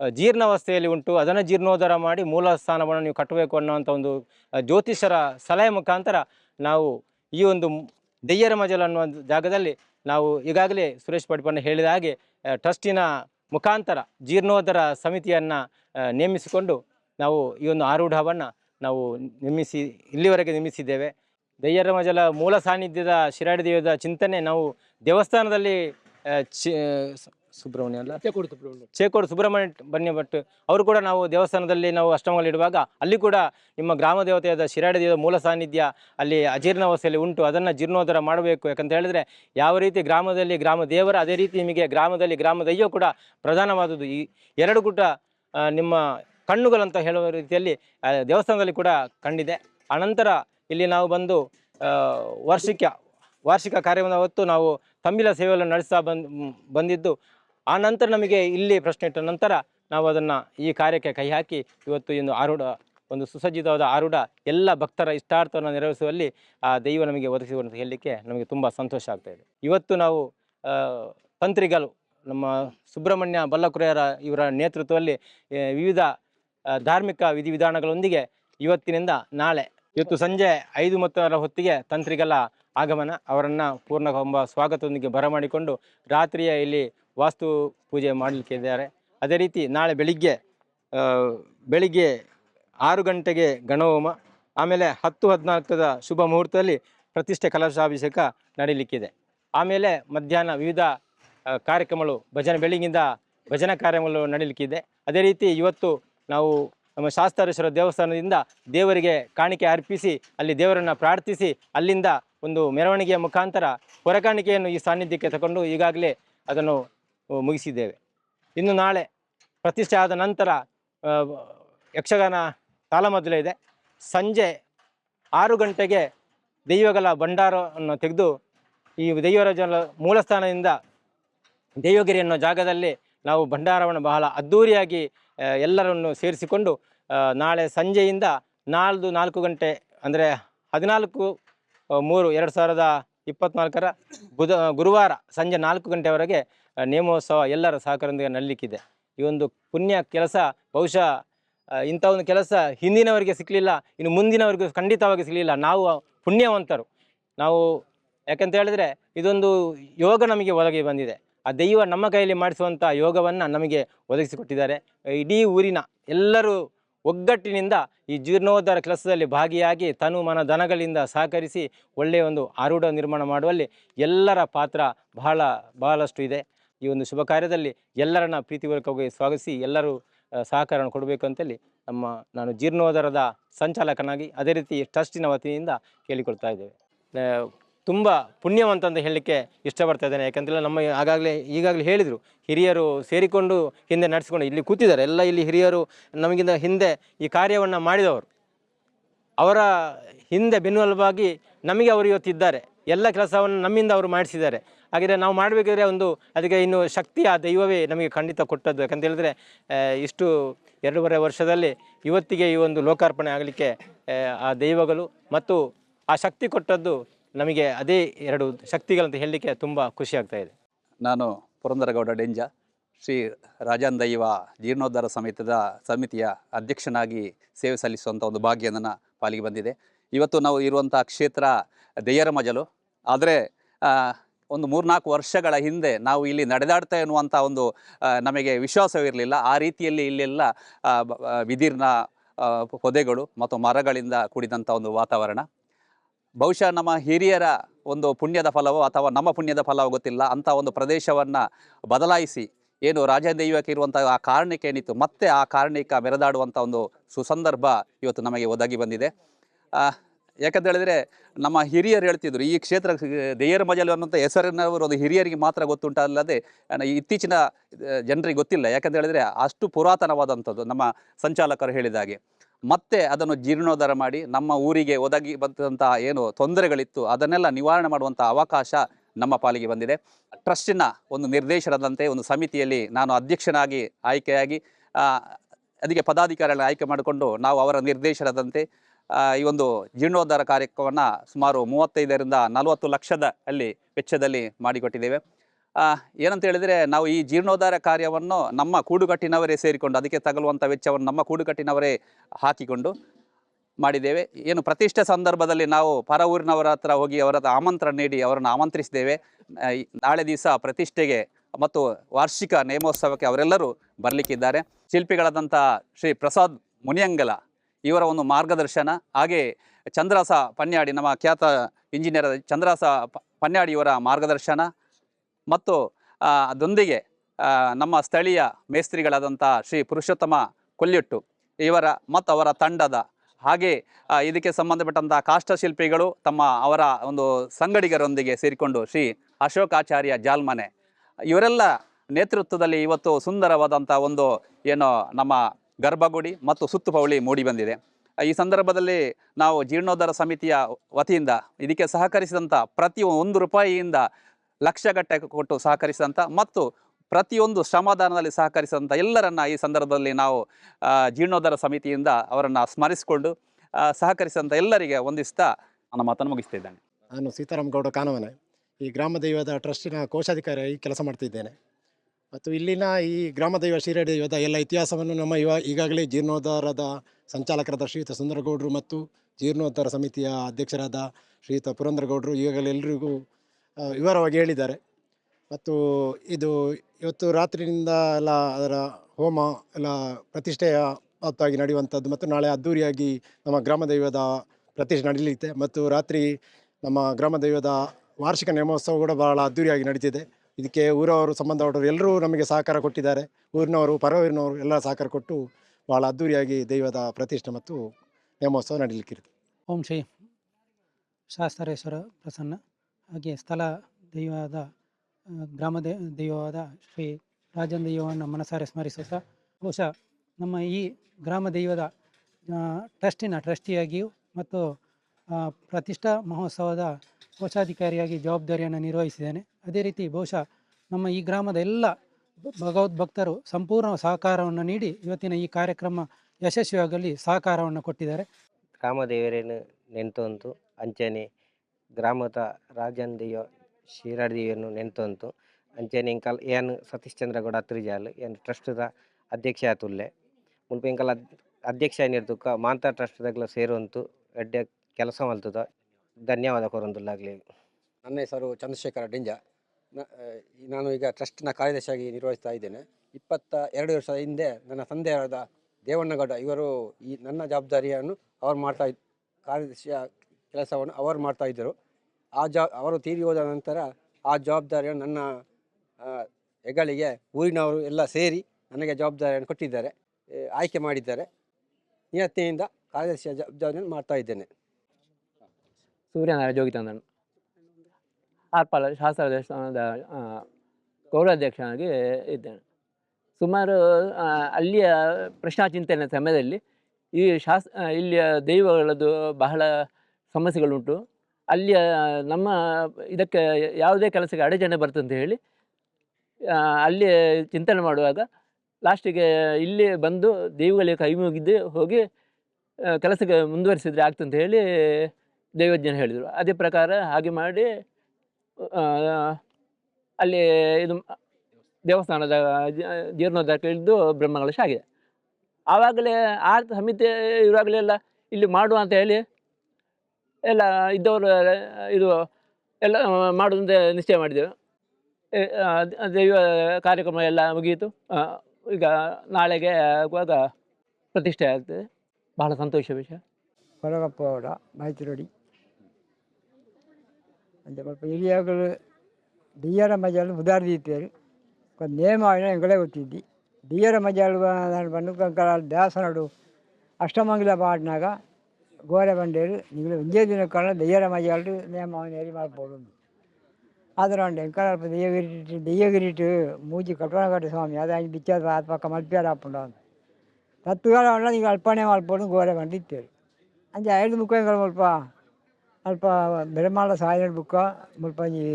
ಜೀರ್ಣಾವಸ್ಥೆಯಲ್ಲಿ ಉಂಟು. ಅದನ್ನು ಜೀರ್ಣೋದ್ಧಾರ ಮಾಡಿ ಮೂಲ ಸ್ಥಾನವನ್ನು ನೀವು ಕಟ್ಟಬೇಕು ಅನ್ನೋವಂಥ ಒಂದು ಜ್ಯೋತಿಷ್ಯರ ಸಲಹೆ ಮುಖಾಂತರ ನಾವು ಈ ಒಂದು ದೆಯ್ಯರ ಮಜಲು ಅನ್ನುವ ಜಾಗದಲ್ಲಿ ನಾವು ಈಗಾಗಲೇ ಸುರೇಶ್ ಪಡ್ಪಣ್ಣ ಹೇಳಿದ ಹಾಗೆ ಟ್ರಸ್ಟಿನ ಮುಖಾಂತರ ಜೀರ್ಣೋದ್ಧಾರ ಸಮಿತಿಯನ್ನು ನೇಮಿಸಿಕೊಂಡು ನಾವು ಈ ಒಂದು ಆರೂಢವನ್ನು ನಾವು ನಿರ್ಮಿಸಿ ಇಲ್ಲಿವರೆಗೆ ನಿರ್ಮಿಸಿದ್ದೇವೆ. ದಯ್ಯರಮಜಲ ಮೂಲ ಸಾನ್ನಿಧ್ಯದ ಶಿರಾಡಿ ದೇವದ ಚಿಂತನೆ ನಾವು ದೇವಸ್ಥಾನದಲ್ಲಿ ಸುಬ್ರಹ್ಮಣ್ಯ ಚಿ ಸು- ಸುಬ್ರಹ್ಮಣ್ಯ ಅಲ್ಲ? ಚೇಕೋಡು ಸುಬ್ರಹ್ಮಣ್ಯ. ಬನ್ನಿ ಭಟ್ ಅವರು ಕೂಡ ನಾವು ದೇವಸ್ಥಾನದಲ್ಲಿ ನಾವು ಅಷ್ಟಮಗಳಿಡುವಾಗ ಅಲ್ಲಿ ಕೂಡ ನಿಮ್ಮ ಗ್ರಾಮ ದೇವತೆಯಾದ ಶಿರಾಡಿ ದೇವದ ಮೂಲ ಸಾನ್ನಿಧ್ಯ ಅಲ್ಲಿ ಅಜೀರ್ಣಾವಸ್ಥೆಯಲ್ಲಿ ಉಂಟು. ಅದನ್ನು ಜೀರ್ಣೋದ್ಧಾರ ಮಾಡಬೇಕು. ಯಾಕಂತ ಹೇಳಿದ್ರೆ ಯಾವ ರೀತಿ ಗ್ರಾಮದಲ್ಲಿ ಗ್ರಾಮ ದೇವರ ಅದೇ ರೀತಿ ನಿಮಗೆ ಗ್ರಾಮದಲ್ಲಿ ಗ್ರಾಮ ದೈವ ಕೂಡ ಪ್ರಧಾನವಾದದ್ದು. ಈ ಎರಡು ಕೂಡ ನಿಮ್ಮ ಕಣ್ಣುಗಳಂತ ಹೇಳುವ ರೀತಿಯಲ್ಲಿ ದೇವಸ್ಥಾನದಲ್ಲಿ ಕೂಡ ಕಂಡಿದೆ. ಅನಂತರ ಇಲ್ಲಿ ನಾವು ಬಂದು ವಾರ್ಷಿಕ ವಾರ್ಷಿಕ ಕಾರ್ಯವನ್ನು ಹೊತ್ತು ನಾವು ತಂಬಿಲ ಸೇವೆಯನ್ನು ನಡೆಸ್ತಾ ಬಂದ್, ಬಂದಿದ್ದು. ಆ ನಂತರ ನಮಗೆ ಇಲ್ಲಿ ಪ್ರಶ್ನೆ ಇಟ್ಟ ನಂತರ ನಾವು ಅದನ್ನು ಈ ಕಾರ್ಯಕ್ಕೆ ಕೈ ಹಾಕಿ ಇವತ್ತು ಒಂದು ಆರೂಢ, ಒಂದು ಸುಸಜ್ಜಿತವಾದ ಆರೂಢ ಎಲ್ಲ ಭಕ್ತರ ಇಷ್ಟಾರ್ಥವನ್ನು ನೆರವೇರಿಸುವಲ್ಲಿ ಆ ದೈವ ನಮಗೆ ಒದಗಿಸಿಕೊಂಡು ಹೇಳಲಿಕ್ಕೆ ನಮಗೆ ತುಂಬ ಸಂತೋಷ ಆಗ್ತಾ ಇವತ್ತು ನಾವು ತಂತ್ರಿಗಳು, ನಮ್ಮ ಸುಬ್ರಹ್ಮಣ್ಯ ಬಲ್ಲಕುರೆಯರ ಇವರ ನೇತೃತ್ವದಲ್ಲಿ ವಿವಿಧ ಧಾರ್ಮಿಕ ವಿಧಿವಿಧಾನಗಳೊಂದಿಗೆ ಇವತ್ತಿನಿಂದ ನಾಳೆ, ಇವತ್ತು ಸಂಜೆ ಐದು ಮತ್ತರ ಹೊತ್ತಿಗೆ ತಂತ್ರಿಗಳ ಆಗಮನ. ಅವರನ್ನು ಪೂರ್ಣ ಎಂಬ ಸ್ವಾಗತದೊಂದಿಗೆ ಬರಮಾಡಿಕೊಂಡು ರಾತ್ರಿಯ ಇಲ್ಲಿ ವಾಸ್ತು ಪೂಜೆ ಮಾಡಲಿಕ್ಕಿದ್ದಾರೆ ಅದೇ ರೀತಿ ನಾಳೆ ಬೆಳಿಗ್ಗೆ ಬೆಳಿಗ್ಗೆ ಆರು ಗಂಟೆಗೆ ಗಣಹೋಮ, ಆಮೇಲೆ ಹತ್ತು ಹದಿನಾಲ್ಕದ ಶುಭ ಮುಹೂರ್ತದಲ್ಲಿ ಪ್ರತಿಷ್ಠೆ ಕಲಶಾಭಿಷೇಕ ನಡೀಲಿಕ್ಕಿದೆ. ಆಮೇಲೆ ಮಧ್ಯಾಹ್ನ ವಿವಿಧ ಕಾರ್ಯಕ್ರಮಗಳು ಭಜನೆ, ಬೆಳಗಿಂದ ಭಜನಾ ಕಾರ್ಯಗಳು ನಡೀಲಿಕ್ಕಿದೆ. ಅದೇ ರೀತಿ ಇವತ್ತು ನಾವು ನಮ್ಮ ಶಾಸ್ತ್ರೇಶ್ವರ ದೇವಸ್ಥಾನದಿಂದ ದೇವರಿಗೆ ಕಾಣಿಕೆ ಅರ್ಪಿಸಿ, ಅಲ್ಲಿ ದೇವರನ್ನು ಪ್ರಾರ್ಥಿಸಿ, ಅಲ್ಲಿಂದ ಒಂದು ಮೆರವಣಿಗೆಯ ಮುಖಾಂತರ ಹೊರಕಾಣಿಕೆಯನ್ನು ಈ ಸಾನ್ನಿಧ್ಯಕ್ಕೆ ತಗೊಂಡು ಈಗಾಗಲೇ ಅದನ್ನು ಮುಗಿಸಿದ್ದೇವೆ. ಇನ್ನು ನಾಳೆ ಪ್ರತಿಷ್ಠೆ ಆದ ನಂತರ ಯಕ್ಷಗಾನ ತಾಲಮದ್ದಲೆ ಇದೆ. ಸಂಜೆ ಆರು ಗಂಟೆಗೆ ದೈವಗಳ ಭಂಡಾರವನ್ನು ತೆಗೆದು ಈ ದೈವರಾಜನ ಮೂಲಸ್ಥಾನದಿಂದ ದೈವಗಿರಿ ಅನ್ನೋ ಜಾಗದಲ್ಲಿ ನಾವು ಭಂಡಾರವನ್ನು ಬಹಳ ಅದ್ಧೂರಿಯಾಗಿ ಎಲ್ಲರನ್ನು ಸೇರಿಸಿಕೊಂಡು ನಾಳೆ ಸಂಜೆಯಿಂದ ನಾಲ್ದು ನಾಲ್ಕು ಗಂಟೆ, ಅಂದರೆ ಹದಿನಾಲ್ಕು ಮೂರು ಎರಡು ಸಾವಿರದ ಇಪ್ಪತ್ನಾಲ್ಕರ ಬುಧ, ಗುರುವಾರ ಸಂಜೆ ನಾಲ್ಕು ಗಂಟೆವರೆಗೆ ನೇಮೋತ್ಸವ ಎಲ್ಲರ ಸಹಕಾರದೊಂದಿಗೆ ನಲ್ಲಿಕ್ಕಿದೆ ಈ ಒಂದು ಪುಣ್ಯ ಕೆಲಸ, ಬಹುಶಃ ಇಂಥ ಒಂದು ಕೆಲಸ ಹಿಂದಿನವರಿಗೆ ಸಿಕ್ಕಲಿಲ್ಲ ಇನ್ನು ಮುಂದಿನವರಿಗೂ ಖಂಡಿತವಾಗಿ ಸಿಗಲಿಲ್ಲ ನಾವು ಪುಣ್ಯವಂತರು. ನಾವು ಯಾಕಂತ ಹೇಳಿದ್ರೆ, ಇದೊಂದು ಯೋಗ ನಮಗೆ ಒದಗಿ ಬಂದಿದೆ. ಆ ದೈವ ನಮ್ಮ ಕೈಯಲ್ಲಿ ಮಾಡಿಸುವಂಥ ಯೋಗವನ್ನು ನಮಗೆ ಒದಗಿಸಿಕೊಟ್ಟಿದ್ದಾರೆ. ಇಡೀ ಊರಿನ ಎಲ್ಲರೂ ಒಗ್ಗಟ್ಟಿನಿಂದ ಈ ಜೀರ್ಣೋದ್ಧಾರ ಕೆಲಸದಲ್ಲಿ ಭಾಗಿಯಾಗಿ ತನು ಮನ ದನಗಳಿಂದ ಸಹಕರಿಸಿ ಒಳ್ಳೆಯ ಒಂದು ಆರೂಢ ನಿರ್ಮಾಣ ಮಾಡುವಲ್ಲಿ ಎಲ್ಲರ ಪಾತ್ರ ಬಹಳ, ಬಹಳಷ್ಟು ಇದೆ. ಈ ಒಂದು ಶುಭ ಕಾರ್ಯದಲ್ಲಿ ಎಲ್ಲರನ್ನ ಪ್ರೀತಿಪೂರ್ವಕವಾಗಿ ಸ್ವಾಗತಿಸಿ ಎಲ್ಲರೂ ಸಹಕಾರ ಸಹಕಾರವನ್ನು ಕೊಡಬೇಕು ಅಂತೇಳಿ ನಮ್ಮ ನಾನು ಜೀರ್ಣೋದ್ಧಾರದ ಸಂಚಾಲಕನಾಗಿ ಅದೇ ರೀತಿ ಟ್ರಸ್ಟಿನ ವತಿಯಿಂದ ಕೇಳಿಕೊಳ್ತಾ ಇದ್ದೇವೆ. ತುಂಬ ಪುಣ್ಯವಂತ ಅಂತ ಹೇಳಲಿಕ್ಕೆ ಇಷ್ಟಪಡ್ತಾ ಇದ್ದೇನೆ. ಯಾಕಂತೇಳಿ ನಮ್ಮ ಆಗಾಗಲೇ ಈಗಾಗಲೇ ಹೇಳಿದರು, ಹಿರಿಯರು ಸೇರಿಕೊಂಡು ಹಿಂದೆ ನಡೆಸಿಕೊಂಡು ಇಲ್ಲಿ ಕೂತಿದ್ದಾರೆ. ಎಲ್ಲ ಇಲ್ಲಿ ಹಿರಿಯರು ನಮಗಿಂತ ಹಿಂದೆ ಈ ಕಾರ್ಯವನ್ನು ಮಾಡಿದವರು. ಅವರ ಹಿಂದೆ ಬೆನ್ನೆಲುಬಾಗಿ ನಮಗೆ ಅವರು ಇವತ್ತಿದ್ದಾರೆ ಎಲ್ಲ ಕೆಲಸವನ್ನು ನಮ್ಮಿಂದ ಅವರು ಮಾಡಿಸಿದ್ದಾರೆ. ಹಾಗಿದ್ರೆ ನಾವು ಮಾಡಬೇಕಾದ್ರೆ ಒಂದು ಅದಕ್ಕೆ ಇನ್ನು ಶಕ್ತಿ ಆ ದೈವವೇ ನಮಗೆ ಖಂಡಿತ ಕೊಟ್ಟದ್ದು. ಯಾಕಂತ ಹೇಳಿದ್ರೆ ಇಷ್ಟು ಎರಡೂವರೆ ವರ್ಷದಲ್ಲಿ ಇವತ್ತಿಗೆ ಈ ಒಂದು ಲೋಕಾರ್ಪಣೆ ಆಗಲಿಕ್ಕೆ ಆ ದೈವಗಳು ಮತ್ತು ಆ ಶಕ್ತಿ ಕೊಟ್ಟದ್ದು ನಮಗೆ ಅದೇ ಎರಡು ಶಕ್ತಿಗಳಂತ ಹೇಳಲಿಕ್ಕೆ ತುಂಬ ಖುಷಿ ಆಗ್ತಾ ಇದೆ. ನಾನು ಪುರಂದರಗೌಡ ಡೆಂಜ, ಶ್ರೀ ರಾಜಾನ್ ದೈವ ಜೀರ್ಣೋದ್ಧಾರ ಸಮಿತಿದ ಸಮಿತಿಯ ಅಧ್ಯಕ್ಷನಾಗಿ ಸೇವೆ ಸಲ್ಲಿಸುವಂಥ ಒಂದು ಭಾಗ್ಯ ನನ್ನ ಪಾಲಿಗೆ ಬಂದಿದೆ. ಇವತ್ತು ನಾವು ಇರುವಂಥ ಕ್ಷೇತ್ರ ದೆಯ್ಯರ ಮಜಲು. ಆದರೆ ಒಂದು ಮೂರ್ನಾಲ್ಕು ವರ್ಷಗಳ ಹಿಂದೆ ನಾವು ಇಲ್ಲಿ ನಡೆದಾಡ್ತಾ ಎನ್ನುವಂಥ ಒಂದು ನಮಗೆ ವಿಶ್ವಾಸವಿರಲಿಲ್ಲ ಆ ರೀತಿಯಲ್ಲಿ ಇಲ್ಲೆಲ್ಲ ಬಿದಿರಿನ ಪೊದೆಗಳು ಮತ್ತು ಮರಗಳಿಂದ ಕೂಡಿದಂಥ ಒಂದು ವಾತಾವರಣ. ಬಹುಶಃ ನಮ್ಮ ಹಿರಿಯರ ಒಂದು ಪುಣ್ಯದ ಫಲವೋ ಅಥವಾ ನಮ್ಮ ಪುಣ್ಯದ ಫಲವೋ ಗೊತ್ತಿಲ್ಲ. ಅಂಥ ಒಂದು ಪ್ರದೇಶವನ್ನು ಬದಲಾಯಿಸಿ ಏನು ರಾಜದೈವಕ್ಕೆ ಇರುವಂಥ ಆ ಕಾರಣಕ್ಕೆ ಏನಿತ್ತು, ಮತ್ತೆ ಆ ಕಾರಣಕ್ಕೆ ಮೆರೆದಾಡುವಂಥ ಒಂದು ಸುಸಂದರ್ಭ ಇವತ್ತು ನಮಗೆ ಒದಗಿ ಬಂದಿದೆ. ಯಾಕಂತ ಹೇಳಿದ್ರೆ ನಮ್ಮ ಹಿರಿಯರು ಹೇಳ್ತಿದ್ರು, ಈ ಕ್ಷೇತ್ರ ದೇಯರ ಮಜಲು ಅನ್ನುವಂಥ ಹೆಸರಿನವರು ಒಂದು ಹಿರಿಯರಿಗೆ ಮಾತ್ರ ಗೊತ್ತುಂಟಲ್ಲದೆ ಇತ್ತೀಚಿನ ಜನರಿಗೆ ಗೊತ್ತಿಲ್ಲ. ಯಾಕಂತ ಹೇಳಿದ್ರೆ ಅಷ್ಟು ಪುರಾತನವಾದಂಥದ್ದು ನಮ್ಮ ಸಂಚಾಲಕರು ಹೇಳಿದ ಹಾಗೆ. ಮತ್ತೆ ಅದನ್ನು ಜೀರ್ಣೋದ್ಧಾರ ಮಾಡಿ ನಮ್ಮ ಊರಿಗೆ ಒದಗಿ ಬಂದಂತಹ ಏನು ತೊಂದರೆಗಳಿತ್ತು, ಅದನ್ನೆಲ್ಲ ನಿವಾರಣೆ ಮಾಡುವಂಥ ಅವಕಾಶ ನಮ್ಮ ಪಾಲಿಗೆ ಬಂದಿದೆ. ಟ್ರಸ್ಟಿನ ಒಂದು ನಿರ್ದೇಶನದಂತೆ ಒಂದು ಸಮಿತಿಯಲ್ಲಿ ನಾನು ಅಧ್ಯಕ್ಷನಾಗಿ ಆಯ್ಕೆಯಾಗಿ ಅದಕ್ಕೆ ಪದಾಧಿಕಾರಿಗಳನ್ನ ಆಯ್ಕೆ ಮಾಡಿಕೊಂಡು ನಾವು ಅವರ ನಿರ್ದೇಶನದಂತೆ ಈ ಒಂದು ಜೀರ್ಣೋದ್ಧಾರ ಕಾರ್ಯಕ್ರಮವನ್ನು ಸುಮಾರು ಮೂವತ್ತೈದರಿಂದ ನಲವತ್ತು ಲಕ್ಷದ ಅಲ್ಲಿ ವೆಚ್ಚದಲ್ಲಿ ಮಾಡಿಕೊಟ್ಟಿದ್ದೇವೆ. ಏನಂತ ಹೇಳಿದರೆ ನಾವು ಈ ಜೀರ್ಣೋದ್ಧಾರ ಕಾರ್ಯವನ್ನು ನಮ್ಮ ಕೂಡುಗಟ್ಟಿನವರೇ ಸೇರಿಕೊಂಡು, ಅದಕ್ಕೆ ತಗಲುವಂಥ ವೆಚ್ಚವನ್ನು ನಮ್ಮ ಕೂಡುಗಟ್ಟಿನವರೇ ಹಾಕಿಕೊಂಡು ಮಾಡಿದ್ದೇವೆ. ಏನು ಪ್ರತಿಷ್ಠೆ ಸಂದರ್ಭದಲ್ಲಿ ನಾವು ಪರ ಊರಿನವರ ಹತ್ರ ಹೋಗಿ ಅವರ ಆಮಂತ್ರಣ ನೀಡಿ ಅವರನ್ನು ಆಮಂತ್ರಿಸಿದ್ದೇವೆ. ನಾಳೆ ದಿವಸ ಪ್ರತಿಷ್ಠೆಗೆ ಮತ್ತು ವಾರ್ಷಿಕ ನೇಮೋತ್ಸವಕ್ಕೆ ಅವರೆಲ್ಲರೂ ಬರಲಿಕ್ಕಿದ್ದಾರೆ. ಶಿಲ್ಪಿಗಳಾದಂಥ ಶ್ರೀ ಪ್ರಸಾದ್ ಮುನಿಯಂಗಲ ಇವರ ಒಂದು ಮಾರ್ಗದರ್ಶನ, ಹಾಗೆ ಚಂದ್ರಾಸ ಪನ್ಯಾಡಿ, ನಮ್ಮ ಖ್ಯಾತ ಇಂಜಿನಿಯರ್ ಚಂದ್ರಾಸ ಪನ್ಯಾಡಿ ಇವರ ಮಾರ್ಗದರ್ಶನ ಮತ್ತು ಅದೊಂದಿಗೆ ನಮ್ಮ ಸ್ಥಳೀಯ ಮೇಸ್ತ್ರಿಗಳಾದಂಥ ಶ್ರೀ ಪುರುಷೋತ್ತಮ ಕೊಲ್ಲಿಟ್ಟು ಇವರ ಮತ್ತು ಅವರ ತಂಡದ ಹಾಗೆ ಇದಕ್ಕೆ ಸಂಬಂಧಪಟ್ಟಂಥ ಕಾಷ್ಟಶಿಲ್ಪಿಗಳು ತಮ್ಮ ಅವರ ಒಂದು ಸಂಗಡಿಗರೊಂದಿಗೆ ಸೇರಿಕೊಂಡು ಶ್ರೀ ಅಶೋಕಾಚಾರ್ಯ ಜಾಲ್ಮನೆ. ಇವರೆಲ್ಲ ನೇತೃತ್ವದಲ್ಲಿ ಇವತ್ತು ಸುಂದರವಾದಂಥ ಒಂದು ಏನು ನಮ್ಮ ಗರ್ಭಗುಡಿ ಮತ್ತು ಸುತ್ತುಪೌಳಿ ಮೂಡಿ ಬಂದಿದೆ. ಈ ಸಂದರ್ಭದಲ್ಲಿ ನಾವು ಜೀರ್ಣೋದ್ಧಾರ ಸಮಿತಿಯ ವತಿಯಿಂದ ಇದಕ್ಕೆ ಸಹಕರಿಸಿದಂಥ ಪ್ರತಿ ಒಂದು ರೂಪಾಯಿಯಿಂದ ಲಕ್ಷಗಟ್ಟೆ ಕೊಟ್ಟು ಸಹಕರಿಸಿದಂಥ ಮತ್ತು ಪ್ರತಿಯೊಂದು ಶ್ರಮದಾನದಲ್ಲಿ ಸಹಕರಿಸಿದಂಥ ಎಲ್ಲರನ್ನ ಈ ಸಂದರ್ಭದಲ್ಲಿ ನಾವು ಜೀರ್ಣೋದ್ಧಾರ ಸಮಿತಿಯಿಂದ ಅವರನ್ನು ಸ್ಮರಿಸಿಕೊಂಡು ಸಹಕರಿಸಿದಂಥ ಎಲ್ಲರಿಗೆ ಒಂದಿಸ್ತಾ ನನ್ನ ಮಾತನ್ನು ಮುಗಿಸ್ತಿದ್ದೇನೆ ನಾನು ಸೀತಾರಾಮ್ ಗೌಡ ಕಾನವನೆ. ಈ ಗ್ರಾಮ ದೈವದ ಟ್ರಸ್ಟಿನ ಕೋಶಾಧಿಕಾರಿಯಾಗಿ ಕೆಲಸ ಮಾಡ್ತಿದ್ದೇನೆ. ಮತ್ತು ಇಲ್ಲಿನ ಈ ಗ್ರಾಮ ದೈವ ಶಿರಡಿ ದೈವದ ಎಲ್ಲ ಇತಿಹಾಸವನ್ನು ನಮ್ಮ ಇವ ಈಗಾಗಲೇ ಜೀರ್ಣೋದ್ಧಾರದ ಸಂಚಾಲಕರಾದ ಶ್ರೀಯುತ ಸುಂದರಗೌಡರು ಮತ್ತು ಜೀರ್ಣೋದ್ಧಾರ ಸಮಿತಿಯ ಅಧ್ಯಕ್ಷರಾದ ಶ್ರೀಯುತ ಪುರಂದರಗೌಡರು, ಈಗಾಗಲೇ ಎಲ್ಲರಿಗೂ ವಿವರವಾಗಿ ಹೇಳಿದ್ದಾರೆ. ಮತ್ತು ಇದು ಇವತ್ತು ರಾತ್ರಿಯಿಂದ ಎಲ್ಲ ಅದರ ಹೋಮ ಎಲ್ಲ ಪ್ರತಿಷ್ಠೆಯ ಹೊತ್ತಾಗಿ ನಡೆಯುವಂಥದ್ದು ಮತ್ತು ನಾಳೆ ಅದ್ಧೂರಿಯಾಗಿ ನಮ್ಮ ಗ್ರಾಮ ದೈವದ ಪ್ರತಿಷ್ಠೆ ನಡೀಲಿದೆ ಮತ್ತು ರಾತ್ರಿ ನಮ್ಮ ಗ್ರಾಮ ದೈವದ ವಾರ್ಷಿಕ ನೇಮೋತ್ಸವ ಕೂಡ ಬಹಳ ಅದ್ದೂರಿಯಾಗಿ ನಡೀತಿದೆ. ಇದಕ್ಕೆ ಊರವರು ಸಂಬಂಧಪಟ್ಟವರು ಎಲ್ಲರೂ ನಮಗೆ ಸಹಕಾರ ಕೊಟ್ಟಿದ್ದಾರೆ. ಊರಿನವರು ಪರ ಊರಿನವರು ಎಲ್ಲ ಸಹಕಾರ ಕೊಟ್ಟು ಬಹಳ ಅದ್ದೂರಿಯಾಗಿ ದೈವದ ಪ್ರತಿಷ್ಠೆ ಮತ್ತು ನೇಮೋತ್ಸವ ನಡೀಲಿಕ್ಕಿರುತ್ತೆ ಓಂ ಶ್ರೀ ಶಾಸ್ತ್ರೇಶ್ವರ ಪ್ರಸನ್ನ. ಹಾಗೆ ಸ್ಥಳ ದೈವವಾದ ಆ, ಗ್ರಾಮ ದೇ ದೈವವಾದ ಶ್ರೀ ರಾಜನ್ ದೈವವನ್ನು ಮನಸಾರೆ ಸ್ಮರಿಸುತ್ತಾ ಬಹುಶಃ ನಮ್ಮ ಈ ಗ್ರಾಮ ದೈವದ ಟ್ರಸ್ಟಿನ ಟ್ರಸ್ಟಿಯಾಗಿಯೂ ಮತ್ತು ಪ್ರತಿಷ್ಠಾ ಮಹೋತ್ಸವದ ಕೋಶಾಧಿಕಾರಿಯಾಗಿ ಜವಾಬ್ದಾರಿಯನ್ನು ನಿರ್ವಹಿಸಿದ್ದೇನೆ. ಅದೇ ರೀತಿ ಬಹುಶಃ ನಮ್ಮ ಈ ಗ್ರಾಮದ ಎಲ್ಲ ಭಗವದ್ ಭಕ್ತರು ಸಂಪೂರ್ಣ ಸಹಕಾರವನ್ನು ನೀಡಿ ಇವತ್ತಿನ ಈ ಕಾರ್ಯಕ್ರಮ ಯಶಸ್ವಿಯಾಗಲಿ ಸಹಕಾರವನ್ನು ಕೊಟ್ಟಿದ್ದಾರೆ. ಗ್ರಾಮ ದೇವರೇನು ಅಂತು ಅಂಚನೆ ಗ್ರಾಮದ ರಾಜಂದಿಯೋ ಶಿರಾಡಿಯನ್ನು ನೆಂತೊಂತು ಅಂಚನೆ ಇಂಕಲ್ ಏನು ಸತೀಶ್ ಚಂದ್ರ ಗೌಡ ಅತ್ರಿಜಾಲ್ ಏನು ಟ್ರಸ್ಟ್ದ ಅಧ್ಯಕ್ಷ ಆತುಲ್ಲೆ. ಮುಲ್ಪ ಇಂಕಲ್ ಅಧ್ಯಕ್ಷ ಏನಿರ್ತುಕ, ಮಾಂತ ಟ್ರಸ್ಟ್ದಾಗ್ಲ ಸೇರುವಂತು ಎಡ್ಡೆ ಕೆಲಸ ಮಲ್ತದ ಧನ್ಯವಾದ ಕೊರೊಂದುಲ್ಲಾಗ್ಲಿ ನನ್ನ ಹೆಸರು ಚಂದ್ರಶೇಖರ ಡಿಂಜ. ನಾನು ಈಗ ಟ್ರಸ್ಟ್ನ ಕಾರ್ಯದರ್ಶಿಯಾಗಿ ನಿರ್ವಹಿಸ್ತಾ ಇದ್ದೇನೆ. ಇಪ್ಪತ್ತ ಎರಡು ವರ್ಷದ ಹಿಂದೆ ನನ್ನ ತಂದೆಯಾದ ದೇವಣ್ಣಗೌಡ ಇವರು ಈ ನನ್ನ ಜವಾಬ್ದಾರಿಯನ್ನು ಅವರು ಮಾಡ್ತಾ ಕಾರ್ಯದರ್ಶಿಯ ಕೆಲಸವನ್ನು ಅವರು ಮಾಡ್ತಾಯಿದ್ದರು ಆ ಜಾ, ಅವರು ತೀರಿ ಹೋದ ನಂತರ ಆ ಜವಾಬ್ದಾರಿಯನ್ನು ನನ್ನ ಹೆಗಳಿಗೆ ಊರಿನವರು ಎಲ್ಲ ಸೇರಿ ನನಗೆ ಜವಾಬ್ದಾರಿಯನ್ನು ಕೊಟ್ಟಿದ್ದಾರೆ. ಆಯ್ಕೆ ಮಾಡಿದ್ದಾರೆ. ನಿಯತ್ತಿನಿಂದ ಕಾರ್ಯದರ್ಶಿಯ ಜವಾಬ್ದಾರಿಯನ್ನು ಮಾಡ್ತಾ ಇದ್ದೇನೆ. ಸೂರ್ಯನಾರಾಯಣ ಜೋಗಿತಂದ್ರನ್ ಆರ್ಪಾಲ ಶಾಸ್ತ್ರ ದೇವಸ್ಥಾನದ ಗೌರವಾಧ್ಯಕ್ಷನಾಗಿ ಇದ್ದೇನೆ. ಸುಮಾರು ಅಲ್ಲಿಯ ಪ್ರಶ್ನಾಚಿಂತನೆ ಸಮಯದಲ್ಲಿ ಈ ಶಾಸ್ ಇಲ್ಲಿಯ ದೈವಗಳದ್ದು ಬಹಳ ಸಮಸ್ಯೆಗಳುಂಟು. ಅಲ್ಲಿಯ ನಮ್ಮ ಇದಕ್ಕೆ ಯಾವುದೇ ಕೆಲಸಕ್ಕೆ ಅಡಚಣೆ ಅಂತ ಹೇಳಿ ಅಲ್ಲಿ ಚಿಂತನೆ ಮಾಡುವಾಗ ಲಾಸ್ಟಿಗೆ ಇಲ್ಲಿ ಬಂದು ದೈವಗಳಿಗೆ ಕೈ ಮುಗಿದು ಹೋಗಿ ಕೆಲಸಕ್ಕೆ ಮುಂದುವರಿಸಿದರೆ ಆಗ್ತಂತ ಹೇಳಿ ದೈವಜ್ಞರು ಹೇಳಿದರು. ಅದೇ ಪ್ರಕಾರ ಹಾಗೆ ಮಾಡಿ ಅಲ್ಲಿ ಇದು ದೇವಸ್ಥಾನದ ಜೀರ್ಣೋದ್ಧಾರಕ್ಕೆ ಇಳಿದು ಬ್ರಹ್ಮಕಲಶ ಆಗಿದೆ ಆವಾಗಲೇ ಆ ಸಮಿತಿ ಇರುವಾಗಲೆಲ್ಲ ಇಲ್ಲಿ ಮಾಡುವ ಅಂತ ಹೇಳಿ ಎಲ್ಲ ಇದ್ದವರು ಇದು ಎಲ್ಲ ಮಾಡೋದಂತ ನಿಶ್ಚಯ ಮಾಡಿದೆವು ದೈವ ಕಾರ್ಯಕ್ರಮ ಎಲ್ಲ ಮುಗಿಯಿತು ಈಗ ನಾಳೆಗೆ ಆಗುವಾಗ ಪ್ರತಿಷ್ಠೆ ಆಗ್ತದೆ ಬಹಳ ಸಂತೋಷ ವಿಷಯ ಕೊರಗಪ್ಪ ಅವರ ಮೈತ್ರೋಡಿ ಅಂತ ಸ್ವಲ್ಪ ಹಿರಿಯಗಳು ಆರ್ ಮಜಲು ಉದಾರ್ದಿತ್ತೇರು ಒಂದು ನೇಮ ಎಂಗಳೇ ಗೊತ್ತಿದ್ದಿ ಎಂ ಮಜಲು ಬಂದು ಕಂಕರಾಲ್ ದಾಸನಡು ಅಷ್ಟಮಂಗಲ ಗೋರೆ ಬಂಡೇರು ನೀವು ಒಂದೇ ದಿನ ಕಾಲ ದೆಯ್ಯರ ಮಜಲು ನೇಮ ನೇರಿ ಮಾಡ್ಬೋದು ಆದ್ರೆ ಉಂಟು ಎಂಕರ ದೆಯ್ಯಗಿರಿಟ್ಟು ದೆಯ್ಯಗಿರಿಟ್ಟು ಮೂಜಿ ಕಟ್ಟಣಗಟ್ಟ ಸ್ವಾಮಿ ಅದಾಗಿ ಬಿಚ್ಚಾದ ಆದ ಪಕ್ಕ ಮಲ್ಪ್ಯಾರ ಹಾಪುಂಡ ತತ್ತುಗಾಲ ಉಂಡ ನೀವು ಅಲ್ಪನೆ ಮಾಡ್ಬೋದು ಗೋರೆ ಬಂದಿತ್ತೇರು ಅಂಚ ಐದು ಮುಖ ಮುಲ್ಪ ಅಲ್ಪ ಬೆರಮಾಳ ಸಾಯನ ಬುಕ್ಕ ಮುಲ್ಪ ಈ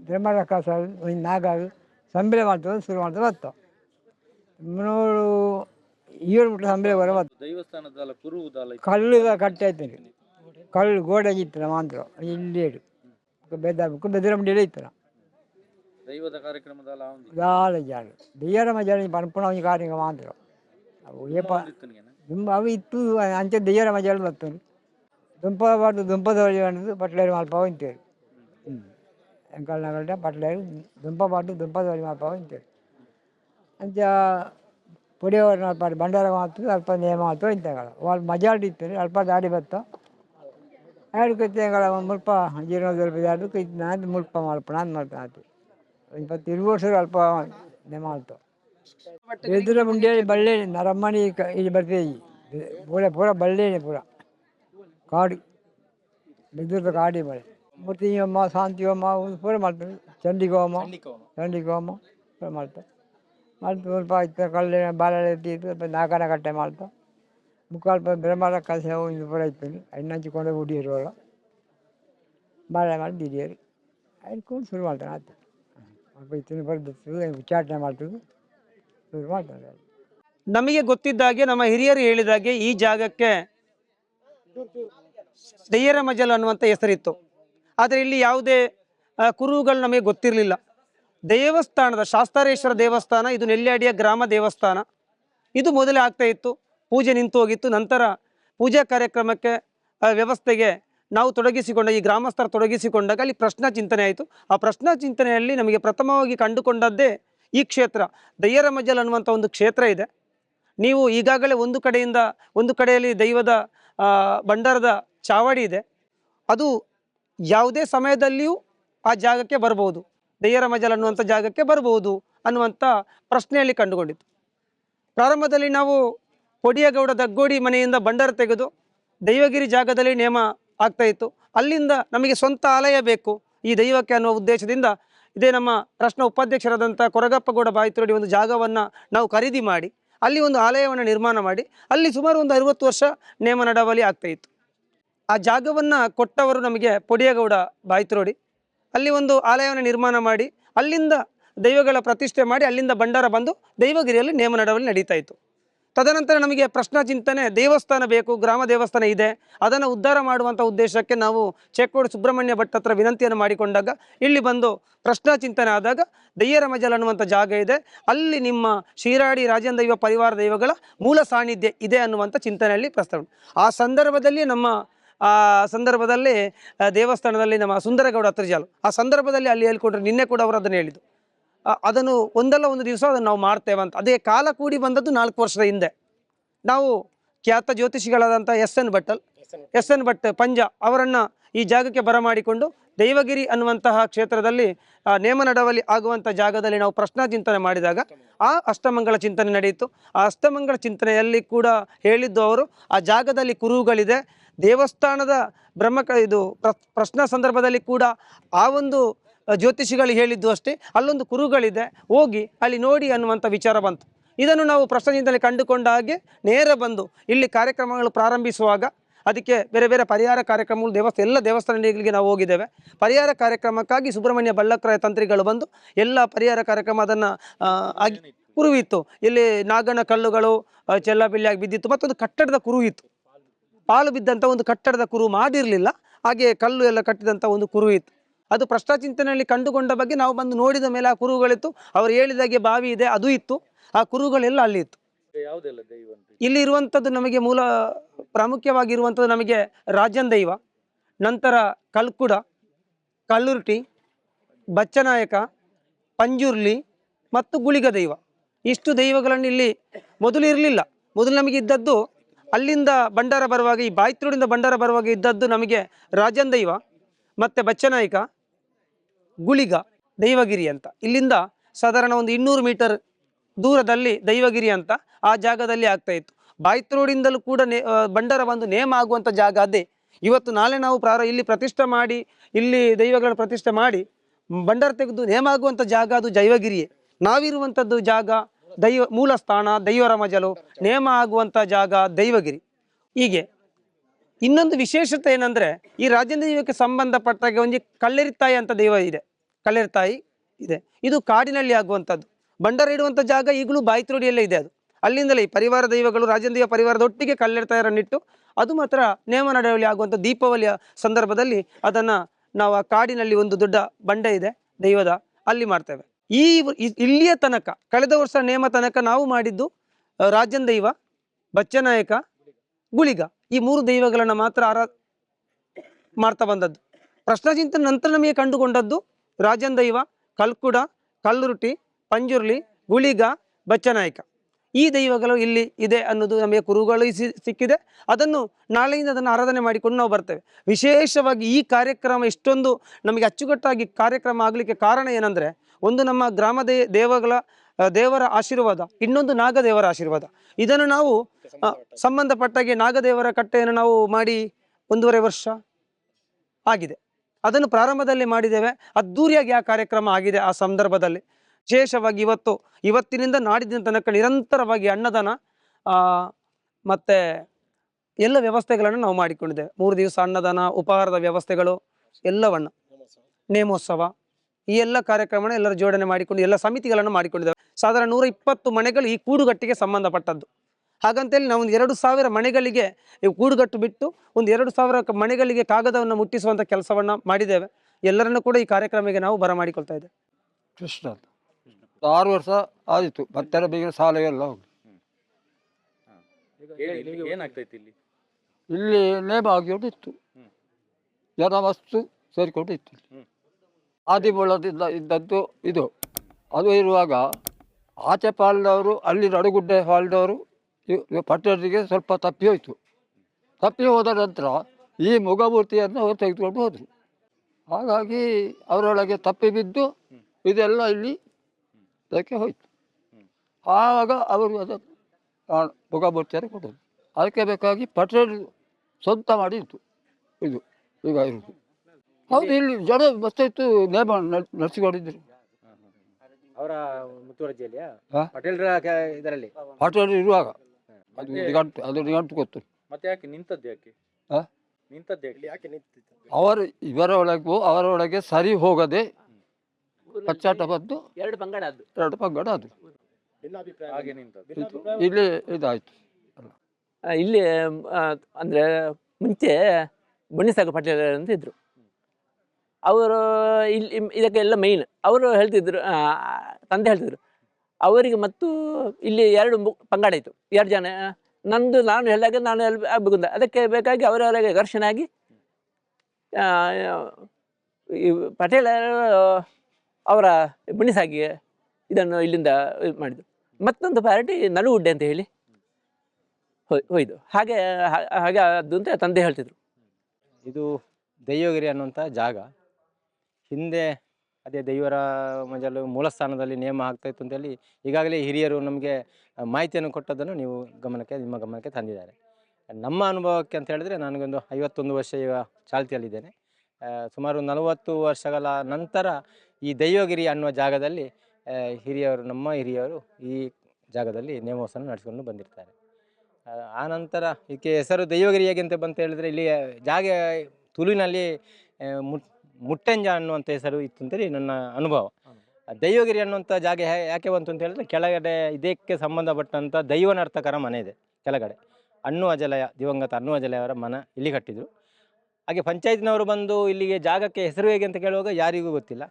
ಬೆರಮಾಳ ಕಾಸ ಒಂದು ನಾಗಾಗು ಸಂಬಳ ಮಾಡ್ತದೆ ಶುರು ಮಾಡ್ತದೆ ಬತ್ತ ಮುನ್ನೂರು ಏಳು ಮುಟ್ಟ ಸಂಬಳ ಬರ ಬತ್ತ ದೈವಸ್ಥಾನದ ಕುರು ಉದಾಲ ಕಲ್ಲು ಕಟ್ಟೆ ಆಯ್ತು ಕಲ್ಲು ಗೋಡೆ ಇತ್ತು ಮಾತ್ರ. ಇಲ್ಲೇಡು ಬೆದ್ದ ಬುಕ್ ಬೆದರ ಮುಂಡಿ ಇತ್ತು ದೈವದ ಕಾರ್ಯಕ್ರಮದ ಒಂದು. ಜಾಲ ಜಾಲ ದೆಯ್ಯರ ಮಜಾಲ ಪನ್ಪುಣ ಒಂದು ಕಾರ್ಯ ಮಾತ್ರ. ಅವು ಏಪ ದುಂಬ ಅವು ಇತ್ತು. ಅಂಚೆ ದೆಯ್ಯರ ಮಜಾಲು ಬರ್ತದೆ ದುಂಪ ಬಾರ್ದು ದುಂಪದ ಹೊಳಿ ಅನ್ನೋದು ಪಟ್ಲೇರು ಮಾಲ್ಪ ಹೋಗ್ತೇವೆ ಹ್ಞೂ ಎಂಕಲ್ನಗಲ್ಟ ಪಟ್ಲೇರು ದುಂಪ ಬಾರ್ದು ದುಂಪದ ಹೊಳಿ ಮಾಲ್ಪ ಹೋಗ್ತೇವೆ ಅಂಚ ಹೊಡಿಯೋರು ಅಲ್ಪ ಬಂಡಾರ ಮಾತು ಅಲ್ಪ ನೇಮ ಮಾತು ಇಂಥಗಳು ವಾಳು ಮಜಾರ್ಟಿ ಇತ್ತು ಅಲ್ಪ ದಾಡಿ ಬತ್ತು. ಎರಡು ಕೃತ್ಯಗಳ ಮುಲ್ಪ ಜೀರ್ಣೋದ್ವಲ್ಪ ಎರಡು ಕೈ ನಾನು ಮುಲ್ಪ ಮಲ್ಪ ನಾನು ಮಾಡ್ತಾ ಇಪ್ಪತ್ತು ಇರು ವರ್ಷ ಅಲ್ಪ ನೇಮ ಆಯ್ತು ಎದುರ ಮುಂಡಿಯಲ್ಲಿ ಬಳ್ಳೇಳಿ ನರಮ್ಮಣಿ ಇಲ್ಲಿ ಬರ್ತೀವಿ ಪೂರ ಪೂರ ಬಳ್ಳೇಳಿ ಪೂರ. ಕಾಡು. ಬಿದ್ದಿರ್ತ ಕಾಡಿ ಬಳೆ ಮೂರ್ತಿ ಹೋಮ ಶಾಂತಿ ಹೋಮ ಪೂರ ಮಾಡ್ತಾರೆ. ಚಂಡಿಗೋಮ ಚಂಡಿಗೋಮ ಪೂರ ಮಾಡ್ತಾರೆ. ಮಾಡ್ತು ಸ್ವಲ್ಪ ಇತ್ತು ಕಲ್ಲಿನ ಬಾಳೆ ಎತ್ತಿತ್ತು ಸ್ವಲ್ಪ ನಾಲ್ಕನ ಕಟ್ಟೆ ಮಾಡ್ತು ಮುಕ್ಕಾಲ್ಪ ಬ್ರಹ್ಮರ ಕಲಸ ಇದು ಪೂರ ಇತ್ತು ಎಣ್ಣಂಚಿಕೊಂಡು ಹುಡಿಯಿರುವಾಗ ಬಾಳೆ ಮಾಡಿ ದಿರಿಯರು ಕೂಡ ಶುರು ಮಾಡ್ತಾನೆ, ಆಯ್ತು. ಸ್ವಲ್ಪ ಇತ್ತು ಬರ್ದಿತ್ತು ಉಚ್ಚಾಟನೆ ಮಾಡ್ತಿದ್ದು ಶುರು ಮಾಡ್ತಾನೆ ನಮಗೆ ಗೊತ್ತಿದ್ದಾಗೆ, ನಮ್ಮ ಹಿರಿಯರು ಹೇಳಿದಾಗೆ ಈ ಜಾಗಕ್ಕೆ ಸ್ಟೇಯರ ಮಜಲು ಅನ್ನುವಂಥ ಹೆಸರಿತ್ತು. ಆದರೆ ಇಲ್ಲಿ ಯಾವುದೇ ಕುರುಗಳು ನಮಗೆ ಗೊತ್ತಿರಲಿಲ್ಲ. ದೇವಸ್ಥಾನದ, ಶಾಸ್ತಾರೇಶ್ವರ ದೇವಸ್ಥಾನ, ಇದು ನೆಲ್ಯಾಡಿಯ ಗ್ರಾಮ ದೇವಸ್ಥಾನ. ಇದು ಮೊದಲೇ ಆಗ್ತಾ ಇತ್ತು. ಪೂಜೆ ನಿಂತು ಹೋಗಿತ್ತು. ನಂತರ ಪೂಜಾ ಕಾರ್ಯಕ್ರಮಕ್ಕೆ ವ್ಯವಸ್ಥೆಗೆ ನಾವು ತೊಡಗಿಸಿಕೊಂಡ, ಈ ಗ್ರಾಮಸ್ಥರು ತೊಡಗಿಸಿಕೊಂಡಾಗ ಅಲ್ಲಿ ಪ್ರಶ್ನಾ ಚಿಂತನೆ ಆಯಿತು. ಆ ಪ್ರಶ್ನಾ ಚಿಂತನೆಯಲ್ಲಿ ನಮಗೆ ಪ್ರಥಮವಾಗಿ ಕಂಡುಕೊಂಡದ್ದೇ ಈ ಕ್ಷೇತ್ರ. ದಯ್ಯರಮಜಲ್ ಅನ್ನುವಂಥ ಒಂದು ಕ್ಷೇತ್ರ ಇದೆ. ನೀವು ಈಗಾಗಲೇ ಒಂದು ಕಡೆಯಿಂದ, ಒಂದು ಕಡೆಯಲ್ಲಿ ದೈವದ ಭಂಡಾರದ ಚಾವಡಿ ಇದೆ. ಅದು ಯಾವುದೇ ಸಮಯದಲ್ಲಿಯೂ ಆ ಜಾಗಕ್ಕೆ ಬರ್ಬೋದು. ದಯ್ಯರ ಮಜಲ್ ಅನ್ನುವಂಥ ಜಾಗಕ್ಕೆ ಬರಬಹುದು ಅನ್ನುವಂಥ ಪ್ರಶ್ನೆಯಲ್ಲಿ ಕಂಡುಕೊಂಡಿತ್ತು ಪ್ರಾರಂಭದಲ್ಲಿ ನಾವು ಕೊಡಿಯಗೌಡ ದಗ್ಗೋಡಿ ಮನೆಯಿಂದ ಬಂಡರ ತೆಗೆದು ದೈವಗಿರಿ ಜಾಗದಲ್ಲಿ ನೇಮ ಆಗ್ತಾ ಇತ್ತು. ಅಲ್ಲಿಂದ ನಮಗೆ ಸ್ವಂತ ಆಲಯ ಬೇಕು ಈ ದೈವಕ್ಕೆ ಅನ್ನುವ ಉದ್ದೇಶದಿಂದ ಇದೇ ನಮ್ಮ ಟ್ರಸ್ಟ್ನ ಉಪಾಧ್ಯಕ್ಷರಾದಂಥ ಕೊರಗಪ್ಪಗೌಡ ಬಾಯಿತುರಡಿ ಒಂದು ಜಾಗವನ್ನು ನಾವು ಖರೀದಿ ಮಾಡಿ, ಅಲ್ಲಿ ಒಂದು ಆಲಯವನ್ನು ನಿರ್ಮಾಣ ಮಾಡಿ, ಅಲ್ಲಿ ಸುಮಾರು ಒಂದು ಅರುವತ್ತು ವರ್ಷ ನೇಮ ನಡಾವಳಿ ಆಗ್ತಾ ಇತ್ತು. ಆ ಜಾಗವನ್ನು ಕೊಟ್ಟವರು ನಮಗೆ ಪೊಡಿಯಗೌಡ ಬಾಯ್ತ್ರೋಡಿ ಅಲ್ಲಿ ಒಂದು ಆಲಯವನ್ನು ನಿರ್ಮಾಣ ಮಾಡಿ, ಅಲ್ಲಿಂದ ದೈವಗಳ ಪ್ರತಿಷ್ಠೆ ಮಾಡಿ, ಅಲ್ಲಿಂದ ಭಂಡಾರ ಬಂದು ದೈವಗಿರಿಯಲ್ಲಿ ನೇಮ ನಡವಳಿ ನಡೀತಾ ಇತ್ತು. ತದನಂತರ ನಮಗೆ ಪ್ರಶ್ನ ಚಿಂತನೆ, ದೇವಸ್ಥಾನ ಬೇಕು, ಗ್ರಾಮ ದೇವಸ್ಥಾನ ಇದೆ, ಅದನ್ನು ಉದ್ಧಾರ ಮಾಡುವಂಥ ಉದ್ದೇಶಕ್ಕೆ ನಾವು ಚೆಕ್ಕೋಡು ಸುಬ್ರಹ್ಮಣ್ಯ ಭಟ್ ಹತ್ರ ವಿನಂತಿಯನ್ನು ಮಾಡಿಕೊಂಡಾಗ ಇಲ್ಲಿ ಬಂದು ಪ್ರಶ್ನ ಚಿಂತನೆ ಆದಾಗ ದಯ್ಯರ ಮಜಲ್ ಅನ್ನುವಂಥ ಜಾಗ ಇದೆ, ಅಲ್ಲಿ ನಿಮ್ಮ ಶಿರಾಡಿ ರಾಜೇಂದ್ರ ದೈವ ಪರಿವಾರ ದೈವಗಳ ಮೂಲ ಸಾನ್ನಿಧ್ಯ ಇದೆ ಅನ್ನುವಂಥ ಚಿಂತನೆಯಲ್ಲಿ ಪ್ರಸ್ತಾವನೆ. ಆ ಸಂದರ್ಭದಲ್ಲಿ ನಮ್ಮ ಆ ಸಂದರ್ಭದಲ್ಲಿ ದೇವಸ್ಥಾನದಲ್ಲಿ ನಮ್ಮ ಸುಂದರಗೌಡ ಅತ್ರಜಾಲು ಆ ಸಂದರ್ಭದಲ್ಲಿ ಅಲ್ಲಿ ಹೇಳ್ಕೊಟ್ರೆ ನಿನ್ನೆ ಕೂಡ ಅವರು ಅದನ್ನು ಹೇಳಿದ್ದು ಅದನ್ನು ಒಂದಲ್ಲ ಒಂದು ದಿವಸ ಅದನ್ನು ನಾವು ಮಾಡ್ತೇವೆ ಅಂತ. ಅದೇ ಕಾಲ ಕೂಡಿ ಬಂದದ್ದು ನಾಲ್ಕು ವರ್ಷದ ಹಿಂದೆ. ನಾವು ಖ್ಯಾತ ಜ್ಯೋತಿಷಿಗಳಾದಂಥ ಎಸ್ ಎನ್ ಭಟ್ಟಲ್, ಎಸ್ ಎನ್ ಭಟ್ ಪಂಜ ಅವರನ್ನು ಈ ಜಾಗಕ್ಕೆ ಬರಮಾಡಿಕೊಂಡು ದೈವಗಿರಿ ಅನ್ನುವಂತಹ ಕ್ಷೇತ್ರದಲ್ಲಿ ನೇಮನಡವಲಿ ಆಗುವಂಥ ಜಾಗದಲ್ಲಿ ನಾವು ಪ್ರಶ್ನಾ ಚಿಂತನೆ ಮಾಡಿದಾಗ ಆ ಅಷ್ಟಮಂಗಳ ಚಿಂತನೆ ನಡೆಯಿತು. ಆ ಅಷ್ಟಮಂಗಳ ಚಿಂತನೆಯಲ್ಲಿ ಕೂಡ ಹೇಳಿದ್ದು ಅವರು, ಆ ಜಾಗದಲ್ಲಿ ಕುರುಹುಗಳಿದೆ ದೇವಸ್ಥಾನದ ಬ್ರಹ್ಮ ಇದು ಪ್ರ- ಪ್ರಶ್ನಾ ಸಂದರ್ಭದಲ್ಲಿ ಕೂಡ ಆ ಒಂದು ಜ್ಯೋತಿಷಿಗಳು ಹೇಳಿದ್ದು ಅಷ್ಟೇ. ಅಲ್ಲೊಂದು ಕುರುಗಳಿದೆ. ಹೋಗಿ ಅಲ್ಲಿ ನೋಡಿ ಅನ್ನುವಂಥ ವಿಚಾರ ಬಂತು. ಇದನ್ನು ನಾವು ಪ್ರಶ್ನೆಯಿಂದಲೇ ಕಂಡುಕೊಂಡ ಹಾಗೆ ನೇರ ಬಂದು ಇಲ್ಲಿ ಕಾರ್ಯಕ್ರಮಗಳು ಪ್ರಾರಂಭಿಸುವಾಗ ಅದಕ್ಕೆ ಬೇರೆ ಬೇರೆ ಪರಿಹಾರ ಕಾರ್ಯಕ್ರಮಗಳು ದೇವಸ್ಥಾನ ಎಲ್ಲ ದೇವಸ್ಥಾನಗಳಿಗೆ ನಾವು ಹೋಗಿದ್ದೇವೆ. ಪರಿಹಾರ ಕಾರ್ಯಕ್ರಮಕ್ಕಾಗಿ ಸುಬ್ರಹ್ಮಣ್ಯ ಬಳ್ಳಕ್ರಾಯ ತಂತ್ರಿಗಳು ಬಂದು ಎಲ್ಲ ಪರಿಹಾರ ಕಾರ್ಯಕ್ರಮ ಅದನ್ನು ಆಗಿ ಕುರುವಿತ್ತು. ಇಲ್ಲಿ ನಾಗನ ಕಲ್ಲುಗಳು ಚೆಲ್ಲಬಿಲ್ಲಿಯಾಗಿ ಬಿದ್ದಿತ್ತು. ಮತ್ತೊಂದು ಕಟ್ಟಡದ ಕುರು ಪಾಲು ಬಿದ್ದಂಥ ಒಂದು ಕಟ್ಟಡದ ಕುರು ಮಾಡಿರಲಿಲ್ಲ. ಹಾಗೆ ಕಲ್ಲು ಎಲ್ಲ ಕಟ್ಟಿದಂಥ ಒಂದು ಕುರು ಇತ್ತು. ಅದು ಪ್ರಶ್ನಾಚಿಂತನೆಯಲ್ಲಿ ಕಂಡುಕೊಂಡ ಬಗ್ಗೆ ನಾವು ಬಂದು ನೋಡಿದ ಮೇಲೆ ಆ ಕುರುಗಳಿತ್ತು. ಅವರು ಹೇಳಿದಾಗೆ ಬಾವಿ ಇದೆ ಅದು ಇತ್ತು. ಆ ಕುರುಗಳೆಲ್ಲ ಅಲ್ಲಿ ಇತ್ತು. ಇಲ್ಲಿ ಇರುವಂಥದ್ದು ನಮಗೆ ಮೂಲ ಪ್ರಾಮುಖ್ಯವಾಗಿರುವಂಥದ್ದು ನಮಗೆ ರಾಜನ್ ದೈವ ನಂತರ ಕಲ್ಕುಡ ಕಲ್ಲುರ್ಟಿ ಬಚ್ಚನಾಯಕ ಪಂಜುರ್ಲಿ ಮತ್ತು ಗುಳಿಗ ದೈವ. ಇಷ್ಟು ದೈವಗಳನ್ನು ಇಲ್ಲಿ ಮೊದಲು ಇರಲಿಲ್ಲ. ಮೊದಲು ನಮಗೆ ಇದ್ದದ್ದು ಅಲ್ಲಿಂದ ಭಂಡಾರ ಬರುವಾಗ, ಈ ಬಾಯ್ತೂಡಿಂದ ಭಂಡಾರ ಬರುವಾಗ ಇದ್ದದ್ದು ನಮಗೆ ರಾಜನ್ ದೈವ, ಮತ್ತು ಬಚ್ಚನಾಯಕ, ಗುಳಿಗ, ದೈವಗಿರಿ ಅಂತ. ಇಲ್ಲಿಂದ ಸಾಧಾರಣ ಒಂದು ಇನ್ನೂರು ಮೀಟರ್ ದೂರದಲ್ಲಿ ದೈವಗಿರಿ ಅಂತ ಆ ಜಾಗದಲ್ಲಿ ಆಗ್ತಾ ಇತ್ತು. ಕೂಡ ನೇ ಭಂಡಾರ ಬಂದು ನೇಮ ಆಗುವಂಥ ಜಾಗ ಅದೇ. ಇವತ್ತು ನಾಳೆ ನಾವು ಪ್ರಾರ, ಇಲ್ಲಿ ಪ್ರತಿಷ್ಠೆ ಮಾಡಿ, ಇಲ್ಲಿ ದೈವಗಳ ಪ್ರತಿಷ್ಠೆ ಮಾಡಿ, ಭಂಡಾರ ತೆಗೆದು ನೇಮ ಆಗುವಂಥ ಜಾಗ ಅದು ದೈವಗಿರಿಯೇ ನಾವಿರುವಂಥದ್ದು ಜಾಗ ದೈವ ಮೂಲ ಸ್ಥಾನ ದೈವರ ಮಜಲು, ನೇಮ ಆಗುವಂಥ ಜಾಗ ದೈವಗಿರಿ. ಹೀಗೆ ಇನ್ನೊಂದು ವಿಶೇಷತೆ ಏನಂದರೆ ಈ ರಾಜೇಂದ್ರ ದೈವಕ್ಕೆ ಸಂಬಂಧಪಟ್ಟಾಗೆ ಒಂದು ಕಲ್ಲೆರಿತಾಯಿ ಅಂತ ದೈವ ಇದೆ. ಕಲ್ಲೆರಿತಾಯಿ ಇದೆ. ಇದು ಕಾಡಿನಲ್ಲಿ ಆಗುವಂಥದ್ದು ಭಂಡಾರ ಇಡುವಂಥ ಜಾಗ ಈಗಲೂ ಬಾಯ್ತರೋಡಿಯಲ್ಲೇ ಇದೆ ಅದು. ಅಲ್ಲಿಂದಲೇ ಈ ಪರಿವಾರ ದೈವಗಳು ರಾಜೇಂದ್ರ ದೈವ ಪರಿವಾರದ ಒಟ್ಟಿಗೆ ಕಲ್ಲೆರಿತಾಯರನ್ನಿಟ್ಟು ಅದು ಮಾತ್ರ ನೇಮ ನಡವಳಿ ಆಗುವಂಥ ದೀಪಾವಳಿಯ ಸಂದರ್ಭದಲ್ಲಿ ಅದನ್ನು ನಾವು ಆ ಕಾಡಿನಲ್ಲಿ ಒಂದು ದೊಡ್ಡ ಬಂಡೆ ಇದೆ ದೈವದ, ಅಲ್ಲಿ ಮಾಡ್ತೇವೆ. ಈ ಇಲ್ಲಿಯ ತನಕ, ಕಳೆದ ವರ್ಷ ನೇಮ ತನಕ ನಾವು ಮಾಡಿದ್ದು ರಾಜನ್ ದೈವ, ಬಚ್ಚನಾಯಕ, ಗುಳಿಗ. ಈ ಮೂರು ದೈವಗಳನ್ನು ಮಾತ್ರ ಆರಾ ಮಾಡ್ತಾ ಬಂದದ್ದು. ಪ್ರಶ್ನಚಿಂತನ ನಂತರ ನಮಗೆ ಕಂಡುಕೊಂಡದ್ದು ರಾಜನ್ ದೈವ, ಕಲ್ಕುಡ, ಕಲ್ಲುರುಟಿ, ಪಂಜುರ್ಲಿ, ಗುಳಿಗ, ಬಚ್ಚನಾಯಕ. ಈ ದೈವಗಳು ಇಲ್ಲಿ ಇದೆ ಅನ್ನೋದು ನಮಗೆ ಕುರುಗಳು ಸಿಕ್ಕಿದೆ. ಅದನ್ನು ನಾಳೆಯಿಂದ ಅದನ್ನು ಆರಾಧನೆ ಮಾಡಿಕೊಂಡು ನಾವು ಬರ್ತೇವೆ. ವಿಶೇಷವಾಗಿ ಈ ಕಾರ್ಯಕ್ರಮ ಇಷ್ಟೊಂದು ನಮಗೆ ಅಚ್ಚುಕಟ್ಟಾಗಿ ಕಾರ್ಯಕ್ರಮ ಆಗಲಿಕ್ಕೆ ಕಾರಣ ಏನಂದರೆ, ಒಂದು ನಮ್ಮ ಗ್ರಾಮ ದೇವಗಳ ದೇವರ ಆಶೀರ್ವಾದ, ಇನ್ನೊಂದು ನಾಗದೇವರ ಆಶೀರ್ವಾದ. ಇದನ್ನು ನಾವು ಸಂಬಂಧಪಟ್ಟಾಗೆ ನಾಗದೇವರ ಕಟ್ಟೆಯನ್ನು ನಾವು ಮಾಡಿ ಒಂದೂವರೆ ವರ್ಷ ಆಗಿದೆ. ಅದನ್ನು ಪ್ರಾರಂಭದಲ್ಲಿ ಮಾಡಿದ್ದೇವೆ. ಅದ್ದೂರಿಯಾಗಿ ಆ ಕಾರ್ಯಕ್ರಮ ಆಗಿದೆ ಆ ಸಂದರ್ಭದಲ್ಲಿ. ವಿಶೇಷವಾಗಿ ಇವತ್ತು, ಇವತ್ತಿನಿಂದ ನಾಡಿನ ತನಕ ನಿರಂತರವಾಗಿ ಅನ್ನದಾನ ಮತ್ತು ಎಲ್ಲ ವ್ಯವಸ್ಥೆಗಳನ್ನು ನಾವು ಮಾಡಿಕೊಂಡಿದ್ದೇವೆ. ಮೂರು ದಿವಸ ಅನ್ನದಾನ, ಉಪಹಾರದ ವ್ಯವಸ್ಥೆಗಳು, ಎಲ್ಲವನ್ನು. ನೇಮೋತ್ಸವ, ಈ ಎಲ್ಲ ಕಾರ್ಯಕ್ರಮನ ಎಲ್ಲರೂ ಜೋಡಣೆ ಮಾಡಿಕೊಂಡು ಎಲ್ಲ ಸಮಿತಿಗಳನ್ನು ಮಾಡಿಕೊಂಡಿದ್ದೇವೆ. ಸಾಧಾರಣ ನೂರ ಇಪ್ಪತ್ತು ಮನೆಗಳು ಈ ಕೂಡುಗಟ್ಟಿಗೆ ಸಂಬಂಧಪಟ್ಟದ್ದು. ಹಾಗಂತೇಳಿ ನಾವು ಒಂದು ಎರಡು ಸಾವಿರ ಮನೆಗಳಿಗೆ ಕೂಡುಗಟ್ಟು ಬಿಟ್ಟು, ಒಂದು ಎರಡು ಸಾವಿರ ಮನೆಗಳಿಗೆ ಕಾಗದವನ್ನು ಮುಟ್ಟಿಸುವಂಥ ಕೆಲಸವನ್ನು ಮಾಡಿದ್ದೇವೆ. ಎಲ್ಲರನ್ನು ಕೂಡ ಈ ಕಾರ್ಯಕ್ರಮಕ್ಕೆ ನಾವು ಬರಮಾಡಿಕೊಳ್ತಾ ಇದ್ದೇವೆ. ಕೃಷ್ಣ. ಆರು ವರ್ಷ ಆಯಿತು ಮತ್ತೆ ಬೇಗ ಸಾಲ ಎಲ್ಲ ಹೋಗಿ ಏನಾಗ್ತೈತಿ ಇಲ್ಲಿ? ಇಲ್ಲಿ ನೇಮ ಇತ್ತು ಜನ ವಸ್ತು ಸೇರಿಕೊಂಡಿತ್ತು ಇತ್ತು ಆದಿಮೂಲದಿಂದ ಇದ್ದದ್ದು ಇದು. ಅದು ಇರುವಾಗ ಆಚೆ ಪಾಲ್ದವರು ಅಲ್ಲಿ ನಡುಗುಡ್ಡೆ ಪಾಲ್ದವರು ಪಟ್ಟಣರಿಗೆ ಸ್ವಲ್ಪ ತಪ್ಪಿ ಹೋಯಿತು. ತಪ್ಪಿ ಹೋದ ನಂತರ ಈ ಮುಖಮೂರ್ತಿಯನ್ನು ಅವರು ತೆಗೆದುಕೊಂಡು ಹೋದರು. ಹಾಗಾಗಿ ಅವರೊಳಗೆ ತಪ್ಪಿ ಬಿದ್ದು ಇದೆಲ್ಲ ಇಲ್ಲಿ ಅದಕ್ಕೆ ಹೋಯ್ತು. ಆವಾಗ ಅವರು ಅದನ್ನು ಮುಖಮೂರ್ತಿಯನ್ನು ಕೊಡೋದು ಅದಕ್ಕೆ ಬೇಕಾಗಿ ಪೆಟ್ರೋಲ್ ಸ್ವಂತ ಮಾಡಿತ್ತು ಇದು ಈಗ ಇರುವುದು ಹೌದು ಇಲ್ಲಿ ಜನ ಬಸ್ತಾಯಿತ್ತು ನೇಮ ನಡ್- ನಡೆಸಿಕೊಂಡಿದ್ರು ಅವರ ಮುತುವರ್ಜಿಯಲ್ಲಿಯಾ? ಪಟೇಲ್ರ ಇದರಲ್ಲಿ? ಪಟೇಲ್ ಇರುವಾಗ. ಅದು ನಿಘಂಟು ಅದು ನಿಘಂಟು ಗೊತ್ತು. ಮತ್ತೆ ಯಾಕೆ ನಿಂತದ್ದು ಯಾಕೆ? ಹಾಂ ನಿಂತದ್ದು ಯಾಕೆ? ಯಾಕೆ ನಿಂತಿತ್ತು ಅವರು ಇವರ ಒಳಗೂ ಅವರ ಒಳಗೆ ಸರಿ ಹೋಗದೆ ಎರಡು ಪಂಗಡ ಅದು. ಎರಡು ಪಂಗಡ ಅದು. ಹಾಗೆ ನಿಂತದ್ದು. ಇಲ್ಲಿ ಇದಾಯ್ತು. ಆ, ಇಲ್ಲಿ ಆ, ಅಂದ್ರೆ ಮುಂಚೆ ಬಣ್ಣಿಸಾಗ ಪಟೇಲ್ ಅಂತ ಇದ್ರು. ಅವರು ಇಲ್ಲಿ ಇದಕ್ಕೆಲ್ಲ ಮೈನ್ ಅವರು ಹೇಳ್ತಿದ್ರು ಆ, ತಂದೆ ಹೇಳ್ತಿದ್ರು ಅವರಿಗೆ ಮತ್ತು ಇಲ್ಲಿ ಎರಡು ಮು- ಪಂಗಡ ಇತ್ತು ಎರಡು ಜನ ನಂದು ನಾನು ಹೇಳಿದಾಗ ನಾನು ಎಲ್ಲಿ ಆಗ್ಬೇಕು ಅಂತ ಅದಕ್ಕೆ ಬೇಕಾಗಿ ಅವರವರಿಗೆ ಘರ್ಷಣೆ ಆಗಿ ಆ, ಈ ಪಟೇಲ್ ಅವರ ಮುನಿಸಾಗಿ ಇದನ್ನು ಇಲ್ಲಿಂದ ಮಾಡಿದ್ರು. ಮತ್ತೊಂದು ಪಾರ್ಟಿ ನಲುಗುಡ್ಡೆ ಅಂತ ಹೇಳಿ ಹೋಯ್ ಹೋಯ್ದು. ಹಾಗೆ ಹಾಗೆ ಅದು ಅಂತ ತಂದೆ ಹೇಳ್ತಿದ್ರು. ಇದು ದೈವಗಿರಿ ಅನ್ನುವಂಥ ಜಾಗ. ಹಿಂದೆ ಅದೇ ದೈವರ ಮಜಲು ಮೂಲ ಸ್ಥಾನದಲ್ಲಿ ನೇಮ ಆಗ್ತಾ ಇತ್ತು ಅಂತೇಳಿ ಈಗಾಗಲೇ ಹಿರಿಯರು ನಮಗೆ ಮಾಹಿತಿಯನ್ನು ಕೊಟ್ಟದ್ದನ್ನು ನೀವು ಗಮನಕ್ಕೆ, ನಿಮ್ಮ ಗಮನಕ್ಕೆ ತಂದಿದ್ದಾರೆ. ನಮ್ಮ ಅನುಭವಕ್ಕೆ ಅಂತ ಹೇಳಿದ್ರೆ ನನಗೊಂದು ಐವತ್ತೊಂದು ವರ್ಷ ಈಗ ಚಾಲ್ತಿಯಲ್ಲಿದ್ದೇನೆ. ಸುಮಾರು ನಲವತ್ತು ವರ್ಷಗಳ ನಂತರ ಈ ದೈವಗಿರಿ ಅನ್ನುವ ಜಾಗದಲ್ಲಿ ಹಿರಿಯವರು ನಮ್ಮ ಹಿರಿಯವರು ಈ ಜಾಗದಲ್ಲಿ ನೇಮೋತ್ಸವ ನಡೆಸಿಕೊಂಡು ಬಂದಿರ್ತಾರೆ. ಆ, ಆ ನಂತರ ಇದಕ್ಕೆ ಹೆಸರು ದೈವಗಿರಿ ಹೇಗೆ ಅಂತ ಬಂತ ಹೇಳಿದ್ರೆ ಇಲ್ಲಿ ಜಾಗ ತುಳುವಿನಲ್ಲಿ ಮುಟ್ಟೆಂಜ ಮುಟ್ ಮುಟ್ಟಂಜ ಅನ್ನುವಂಥ ಹೆಸರು ಇತ್ತು ಅಂತೇಳಿ ನನ್ನ ಅನುಭವ. ದೈವಗಿರಿ ಅನ್ನುವಂಥ ಜಾಗ ಯಾಕೆ ಬಂತು ಅಂತ ಹೇಳಿದ್ರೆ ಕೆಳಗಡೆ ಇದಕ್ಕೆ ಸಂಬಂಧಪಟ್ಟಂಥ ದೈವನರ್ತಕರ ಮನೆ ಇದೆ ಕೆಳಗಡೆ. ಅಣ್ಣು ಅಜಲಯ ದಿವಂಗತ ಅಣ್ಣು ಅಜಲಯವರ ಮನ ಇಲ್ಲಿ ಕಟ್ಟಿದರು. ಹಾಗೆ ಪಂಚಾಯತ್ನವರು ಬಂದು ಇಲ್ಲಿಗೆ ಜಾಗಕ್ಕೆ ಹೆಸರು ಹೇಗೆ ಅಂತ ಕೇಳುವಾಗ ಯಾರಿಗೂ ಗೊತ್ತಿಲ್ಲ.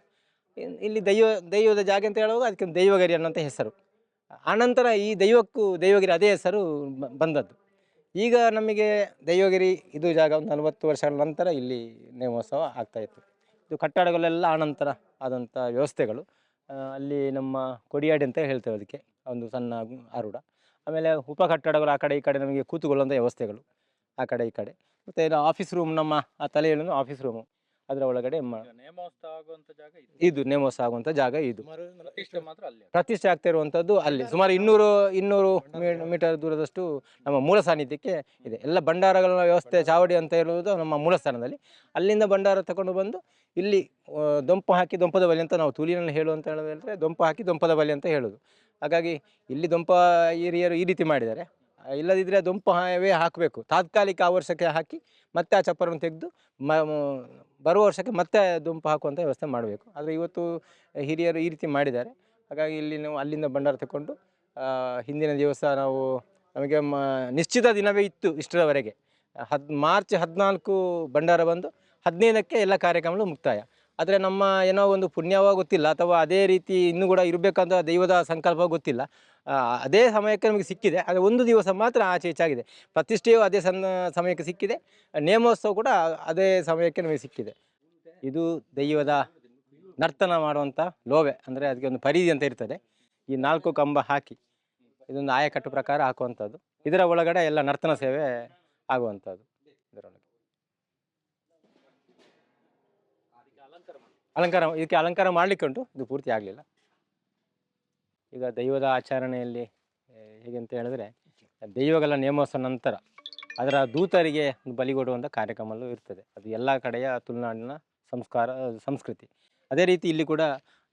ಇಲ್ಲಿ ದೈವ, ದೈವದ ಜಾಗ ಅಂತ ಹೇಳುವಾಗ ಅದಕ್ಕೆ ದೈವಗಿರಿ ಅನ್ನೋಂಥ ಹೆಸರು. ಆನಂತರ ಈ ದೈವಕ್ಕೂ ದೈವಗಿರಿ ಅದೇ ಹೆಸರು ಬಂದದ್ದು. ಈಗ ನಮಗೆ ದೈವಗಿರಿ ಇದು ಜಾಗ ಒಂದು ನಲವತ್ತು ವರ್ಷಗಳ ನಂತರ ಇಲ್ಲಿ ನೇಮೋತ್ಸವ ಆಗ್ತಾಯಿತ್ತು ಇದು ಕಟ್ಟಡಗಳೆಲ್ಲ ಆನಂತರ ಆದಂಥ ವ್ಯವಸ್ಥೆಗಳು. ಅಲ್ಲಿ ನಮ್ಮ ಕೊಡಿಯಾಡಿ ಅಂತ ಹೇಳ್ತೇವೆ ಅದಕ್ಕೆ, ಒಂದು ಸಣ್ಣ ಆರೂಢ ಆಮೇಲೆ ಉಪ ಕಟ್ಟಡಗಳು ಆ ಕಡೆ ಈ ಕಡೆ ನಮಗೆ ಕೂತುಕೊಳ್ಳುವಂಥ ವ್ಯವಸ್ಥೆಗಳು ಆ ಕಡೆ ಈ ಕಡೆ. ಮತ್ತು ಆಫೀಸ್ ರೂಮ್ ನಮ್ಮ ಆ ತಲೆಯಲ್ಲಿ ಆಫೀಸ್ ರೂಮು ಅದರ ಒಳಗಡೆ ಮ ನೇಮೋತ್ಸವ ಆಗುವಂತ ಜಾಗ ಇದು. ಇದು ನೇಮೋತ್ಸವ ಆಗುವಂಥ ಜಾಗ ಇದು. ಪ್ರತಿಷ್ಠೆ ಮಾತ್ರ ಅಲ್ಲಿ ಪ್ರತಿಷ್ಠೆ ಆಗ್ತಾ ಇರುವಂತದ್ದು ಅಲ್ಲಿ. ಸುಮಾರು ಇನ್ನೂರು ಇನ್ನೂರು ಮೀ- ಮೀಟರ್ ದೂರದಷ್ಟು ನಮ್ಮ ಮೂಲ ಸಾನ್ನಿಧ್ಯಕ್ಕೆ ಇದೆ. ಎಲ್ಲ ಭಂಡಾರಗಳ ವ್ಯವಸ್ಥೆ ಚಾವಡಿ ಅಂತ ಇರುವುದು ನಮ್ಮ ಮೂಲ ಸ್ಥಾನದಲ್ಲಿ. ಅಲ್ಲಿಂದ ಭಂಡಾರ ತಗೊಂಡು ಬಂದು ಇಲ್ಲಿ ಆ, ದೊಂಪು ಹಾಕಿ ದೊಂಪದ ಬಲಿ ಅಂತ ನಾವು ತುಲಿನಲ್ಲಿ ಹೇಳುವಂತ ಹೇಳಿದ್ರೆ ದೊಂಪು ಹಾಕಿ ದೊಂಪದ ಬಲಿ ಅಂತ ಹೇಳೋದು. ಹಾಗಾಗಿ ಇಲ್ಲಿ ದೊಂಪ ಹಿರಿಯರು ಈ ರೀತಿ ಮಾಡಿದ್ದಾರೆ. ಇಲ್ಲದಿದ್ದರೆ ದೊಂಪು ಹಾವೇ ಹಾಕಬೇಕು. ತಾತ್ಕಾಲಿಕ ಆ ವರ್ಷಕ್ಕೆ ಹಾಕಿ ಮತ್ತೆ ಆ ಚಪ್ಪರವನ್ನು ತೆಗೆದು ಮ ಬರುವ ವರ್ಷಕ್ಕೆ ಮತ್ತೆ ದುಂಪು ಹಾಕುವಂಥ ವ್ಯವಸ್ಥೆ ಮಾಡಬೇಕು. ಆದರೆ ಇವತ್ತು ಹಿರಿಯರು ಈ ರೀತಿ ಮಾಡಿದ್ದಾರೆ. ಹಾಗಾಗಿ ಇಲ್ಲಿ ನಾವು ಅಲ್ಲಿಂದ ಭಂಡಾರ ತಗೊಂಡು ಹಿಂದಿನ ದಿವಸ ನಾವು ನಮಗೆ ಮ, ನಿಶ್ಚಿತ ದಿನವೇ ಇತ್ತು ಇಷ್ಟರವರೆಗೆ. ಹದ್, ಮಾರ್ಚ್ ಹದಿನಾಲ್ಕು ಭಂಡಾರ ಬಂದು ಹದಿನೈದಕ್ಕೆ ಎಲ್ಲ ಕಾರ್ಯಕ್ರಮಗಳು ಮುಕ್ತಾಯ. ಆದರೆ ನಮ್ಮ ಏನೋ ಒಂದು ಪುಣ್ಯವ ಗೊತ್ತಿಲ್ಲ, ಅಥವಾ ಅದೇ ರೀತಿ ಇನ್ನೂ ಕೂಡ ಇರಬೇಕಂತ ದೈವದ ಸಂಕಲ್ಪ ಗೊತ್ತಿಲ್ಲ. ಅದೇ ಸಮಯಕ್ಕೆ ನಮಗೆ ಸಿಕ್ಕಿದೆ. ಆದರೆ ಒಂದು ದಿವಸ ಮಾತ್ರ ಆಚೆ ಈಚಾಗಿದೆ. ಪ್ರತಿಷ್ಠೆಯು ಅದೇ ಸಣ್ಣ ಸಮಯಕ್ಕೆ ಸಿಕ್ಕಿದೆ. ನೇಮೋತ್ಸವ ಕೂಡ ಅದೇ ಸಮಯಕ್ಕೆ ನಮಗೆ ಸಿಕ್ಕಿದೆ. ಇದು ದೈವದ ನರ್ತನ ಮಾಡುವಂಥ ಲೋವೆ. ಅಂದರೆ ಅದಕ್ಕೆ ಒಂದು ಪರಿಧಿ ಅಂತ ಇರ್ತದೆ. ಈ ನಾಲ್ಕು ಕಂಬ ಹಾಕಿ ಇದೊಂದು ಆಯಕಟ್ಟು ಪ್ರಕಾರ ಹಾಕುವಂಥದ್ದು. ಇದರ ಒಳಗಡೆ ಎಲ್ಲ ನರ್ತನ ಸೇವೆ ಆಗುವಂಥದ್ದು. ಇದರೊಳಗೆ. ಅಲಂಕಾರ ಇದಕ್ಕೆ ಅಲಂಕಾರ ಮಾಡಲಿಕ್ಕೆ ಉಂಟು. ಇದು ಪೂರ್ತಿ ಆಗಲಿಲ್ಲ. ಈಗ ದೈವದ ಆಚರಣೆಯಲ್ಲಿ ಹೇಗೆ ಅಂತ ಹೇಳಿದ್ರೆ, ದೈವಗಳ ನೇಮೋತ್ಸವ ನಂತರ ಅದರ ದೂತರಿಗೆ ಒಂದು ಬಲಿ ಕೊಡುವಂಥ ಕಾರ್ಯಕ್ರಮಗಳು ಇರ್ತದೆ. ಅದು ಎಲ್ಲ ಕಡೆಯ ತುಳುನಾಡಿನ ಸಂಸ್ಕಾರ, ಸಂಸ್ಕೃತಿ. ಅದೇ ರೀತಿ ಇಲ್ಲಿ ಕೂಡ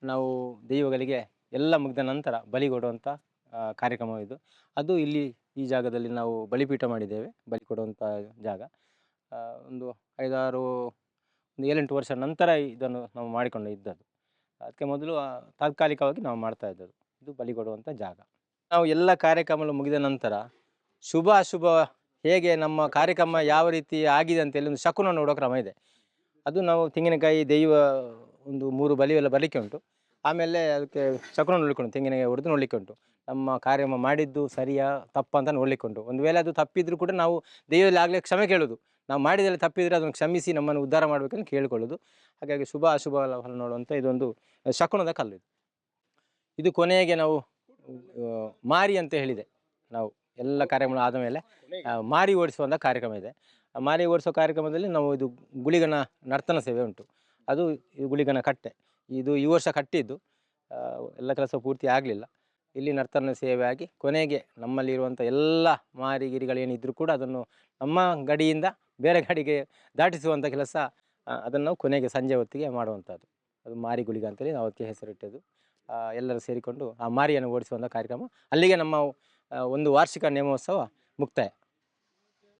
ನಾವು ದೈವಗಳಿಗೆ ಎಲ್ಲ ಮುಗಿದ ನಂತರ ಬಲಿ ಕೊಡುವಂಥ ಕಾರ್ಯಕ್ರಮ ಇದು. ಅದು ಇಲ್ಲಿ ಈ ಜಾಗದಲ್ಲಿ ನಾವು ಬಲಿಪೀಠ ಮಾಡಿದ್ದೇವೆ, ಬಲಿ ಕೊಡುವಂಥ ಜಾಗ. ಒಂದು ಐದಾರು, ಒಂದು ಏಳೆಂಟು ವರ್ಷ ನಂತರ ಇದನ್ನು ನಾವು ಮಾಡಿಕೊಂಡು ಇದ್ದದ್ದು. ಅದಕ್ಕೆ ಮೊದಲು ತಾತ್ಕಾಲಿಕವಾಗಿ ನಾವು ಮಾಡ್ತಾ ಇದ್ದದ್ದು. ಇದು ಬಲಿ ಕೊಡುವಂಥ ಜಾಗ. ನಾವು ಎಲ್ಲ ಕಾರ್ಯಕ್ರಮಗಳು ಮುಗಿದ ನಂತರ ಶುಭ ಅಶುಭ ಹೇಗೆ ನಮ್ಮ ಕಾರ್ಯಕ್ರಮ ಯಾವ ರೀತಿ ಆಗಿದೆ ಅಂತೇಳಿ ಒಂದು ಶಕುನ ನೋಡೋ ಕ್ರಮ ಇದೆ. ಅದು ನಾವು ತೆಂಗಿನಕಾಯಿ ದೈವ ಒಂದು ಮೂರು ಬಲಿ ಎಲ್ಲ ಬರಲಿಕ್ಕೆ ಉಂಟು. ಆಮೇಲೆ ಅದಕ್ಕೆ ಶಕುನ ಉಂಟು ತೆಂಗಿನಕಾಯಿ ಹೊಡೆದು ನೋಡಲಿಕ್ಕೆ ಉಂಟು. ನಮ್ಮ ಕಾರ್ಯಕ್ರಮ ಮಾಡಿದ್ದು ಸರಿಯಾ, ತಪ್ಪ ಅಂತ ನೋಡಲಿಕ್ಕೆ ಉಂಟು. ಒಂದು ವೇಳೆ ಅದು ತಪ್ಪಿದ್ರು ಕೂಡ ನಾವು ದೈವದಲ್ಲಿ ಆಗಲೇ ಕ್ಷಮೆ ಕೇಳೋದು. ನಾವು ಮಾಡಿದಲ್ಲಿ ತಪ್ಪಿದರೆ ಅದನ್ನು ಕ್ಷಮಿಸಿ ನಮ್ಮನ್ನು ಉದ್ಧಾರ ಮಾಡಬೇಕಂತ ಕೇಳಿಕೊಳ್ಳೋದು. ಹಾಗಾಗಿ ಶುಭ ಅಶುಭ ನೋಡುವಂಥ ಇದೊಂದು ಶಕುನದ ಕಲ್ಲು ಇದು ಕೊನೆಗೆ ನಾವು ಮಾರಿ ಅಂತ ಹೇಳಿದೆ. ನಾವು ಎಲ್ಲ ಕಾರ್ಯಕ್ರಮ ಆದ ಮೇಲೆ ಮಾರಿ ಓಡಿಸುವಂಥ ಕಾರ್ಯಕ್ರಮ ಇದೆ. ಮಾರಿ ಓಡಿಸೋ ಕಾರ್ಯಕ್ರಮದಲ್ಲಿ ನಾವು ಇದು ಗುಳಿಗನ ನರ್ತನ ಸೇವೆ ಉಂಟು. ಅದು ಗುಳಿಗನ ಕಟ್ಟೆ. ಇದು ಈ ವರ್ಷ ಕಟ್ಟಿದ್ದು. ಎಲ್ಲ ಕೆಲಸ ಪೂರ್ತಿ ಆಗಲಿಲ್ಲ. ಇಲ್ಲಿ ನರ್ತನ ಸೇವೆ ಆಗಿ ಕೊನೆಗೆ ನಮ್ಮಲ್ಲಿರುವಂಥ ಎಲ್ಲ ಮಾರಿ ಗಿರಿಗಳೇನಿದ್ರೂ ಕೂಡ ಅದನ್ನು ನಮ್ಮ ಗಡಿಯಿಂದ ಬೇರೆ ಗಡಿಗೆ ದಾಟಿಸುವಂಥ ಕೆಲಸ ಅದನ್ನು ಕೊನೆಗೆ ಸಂಜೆ ಹೊತ್ತಿಗೆ ಮಾಡುವಂಥದ್ದು ಅದು ಮಾರಿ ಅಂತೇಳಿ ನಾವು ಅದಕ್ಕೆ ಹೆಸರಿಟ್ಟದ್ದು. ಎಲ್ಲರೂ ಸೇರಿಕೊಂಡು ಆ ಮಾರಿಯನ್ನು ಓಡಿಸುವಂಥ ಕಾರ್ಯಕ್ರಮ. ಅಲ್ಲಿಗೆ ನಮ್ಮ ಒಂದು ವಾರ್ಷಿಕ ನೇಮೋತ್ಸವ ಮುಕ್ತಾಯ.